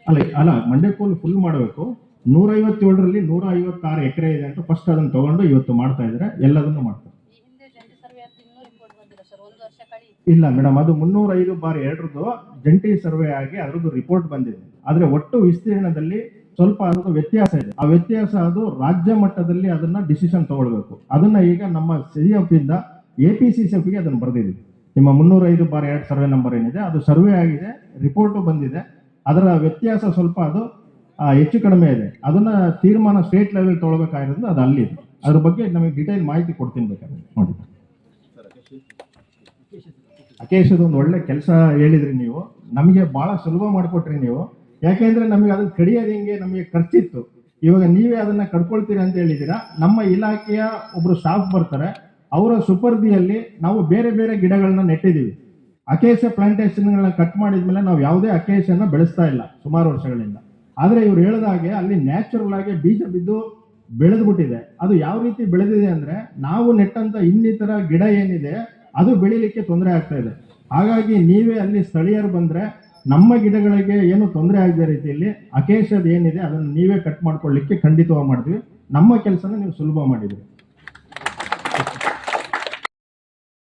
ಅಲ್ಲ ಅಲ್ಲ ಮಂಡೇಕೋಲು ಫುಲ್ ಮಾಡಬೇಕು. ನೂರೈವತ್ತೇಳರಲ್ಲಿ ನೂರ ಐವತ್ತಾರು ಎಕರೆ ಇದೆ ಅಂತ ಫಸ್ಟ್ ಅದನ್ನು ತಗೊಂಡು ಇವತ್ತು ಮಾಡ್ತಾ ಇದ್ದಾರೆ. ಎಲ್ಲದನ್ನು ಮಾಡ್ತಾರೆ. ಇಲ್ಲ ಮೇಡಮ್ ಅದು ಮುನ್ನೂರ ಐದು ಬಾರಿ ಎರಡರದ್ದು ಜಂಟಿ ಸರ್ವೆ ಆಗಿ ಅದರದ್ದು ರಿಪೋರ್ಟ್ ಬಂದಿದೆ. ಆದ್ರೆ ಒಟ್ಟು ವಿಸ್ತೀರ್ಣದಲ್ಲಿ ಸ್ವಲ್ಪ ಅದರದ್ದು ವ್ಯತ್ಯಾಸ ಇದೆ. ಆ ವ್ಯತ್ಯಾಸ ಅದು ರಾಜ್ಯ ಮಟ್ಟದಲ್ಲಿ ಅದನ್ನ ಡಿಸಿಷನ್ ತಗೊಳ್ಬೇಕು. ಅದನ್ನ ಈಗ ನಮ್ಮ ಸಿ ಎಫ್ ಇಂದ ಎ ಪಿ ಸಿ ಸಿ ಎಫ್ಗೆ ಅದನ್ನು ಬರೆದಿದ್ದೀವಿ. ನಿಮ್ಮ ಮುನ್ನೂರ ಐದು ಬಾರಿ ಎರಡು ಸರ್ವೆ ನಂಬರ್ ಏನಿದೆ ಅದು ಸರ್ವೆ ಆಗಿದೆ ರಿಪೋರ್ಟು ಬಂದಿದೆ. ಅದರ ವ್ಯತ್ಯಾಸ ಸ್ವಲ್ಪ ಅದು ಹೆಚ್ಚು ಕಡಿಮೆ ಇದೆ. ಅದನ್ನ ತೀರ್ಮಾನ ಸ್ಟೇಟ್ ಲೆವೆಲ್ ತೊಗೊಳ್ಬೇಕಾಗಿರೋದು ಅದು ಅಲ್ಲಿದೆ ಅದ್ರ ಬಗ್ಗೆ ನಮಗೆ ಡೀಟೇಲ್ ಮಾಹಿತಿ ಕೊಡ್ತೀನಿ ಬೇಕಾದ್ರೆ. ನೋಡಿ. ಒಂದು ಒಳ್ಳೆ ಕೆಲಸ ಹೇಳಿದ್ರಿ ನೀವು. ನಮಗೆ ಬಹಳ ಸುಲಭ ಮಾಡಿಕೊಟ್ರಿ ನೀವು. ಯಾಕೆಂದ್ರೆ ನಮಗೆ ಅದನ್ನ ಕಡಿಯೋದು ಹೆಂಗೆ ನಮಗೆ ಖರ್ಚಿತ್ತು. ಇವಾಗ ನೀವೇ ಅದನ್ನ ಕಡ್ಕೊಳ್ತೀರಿ ಅಂತ ಹೇಳಿದ್ದೀರಾ? ನಮ್ಮ ಇಲಾಖೆಯ ಒಬ್ರು ಸ್ಟಾಫ್ ಬರ್ತಾರೆ. ಅವರ ಸುಪರ್ದಿಯಲ್ಲಿ ನಾವು ಬೇರೆ ಬೇರೆ ಗಿಡಗಳನ್ನ ನೆಟ್ಟಿದ್ದೀವಿ. ಅಕೇಶ ಪ್ಲಾಂಟೇಶನ್ಗಳನ್ನ ಕಟ್ ಮಾಡಿದ್ಮೇಲೆ ನಾವು ಯಾವುದೇ ಅಕೇಶನ್ನ ಬೆಳೆಸ್ತಾ ಇಲ್ಲ ಸುಮಾರು ವರ್ಷಗಳಿಂದ. ಆದ್ರೆ ಇವ್ರು ಹೇಳಿದ ಹಾಗೆ ಅಲ್ಲಿ ನ್ಯಾಚುರಲ್ ಆಗಿ ಬೀಜ ಬಿದ್ದು ಬೆಳೆದು ಬಿಟ್ಟಿದೆ ಅದು ಯಾವ ರೀತಿ ಬೆಳೆದಿದೆ ಅಂದ್ರೆ ನಾವು ನೆಟ್ಟಂತ ಇನ್ನಿತರ ಗಿಡ ಏನಿದೆ ಅದು ಬೆಳಿಲಿಕ್ಕೆ ತೊಂದರೆ ಆಗ್ತಾ ಇದೆ. ಹಾಗಾಗಿ ನೀವೇ ಅಲ್ಲಿ ಸ್ಥಳೀಯರು ಬಂದ್ರೆ ನಮ್ಮ ಗಿಡಗಳಿಗೆ ಏನು ತೊಂದರೆ ಆಗದ ರೀತಿಯಲ್ಲಿ ಅಕೇಶದ ಏನಿದೆ ಅದನ್ನು ನೀವೇ ಕಟ್ ಮಾಡ್ಕೊಳ್ಳಿಕ್ಕೆ ಖಂಡಿತವಾಗಿ ಮಾಡ್ತೀವಿ. ನಮ್ಮ ಕೆಲಸನ ನೀವು ಸುಲಭ ಮಾಡಿದ್ರಿ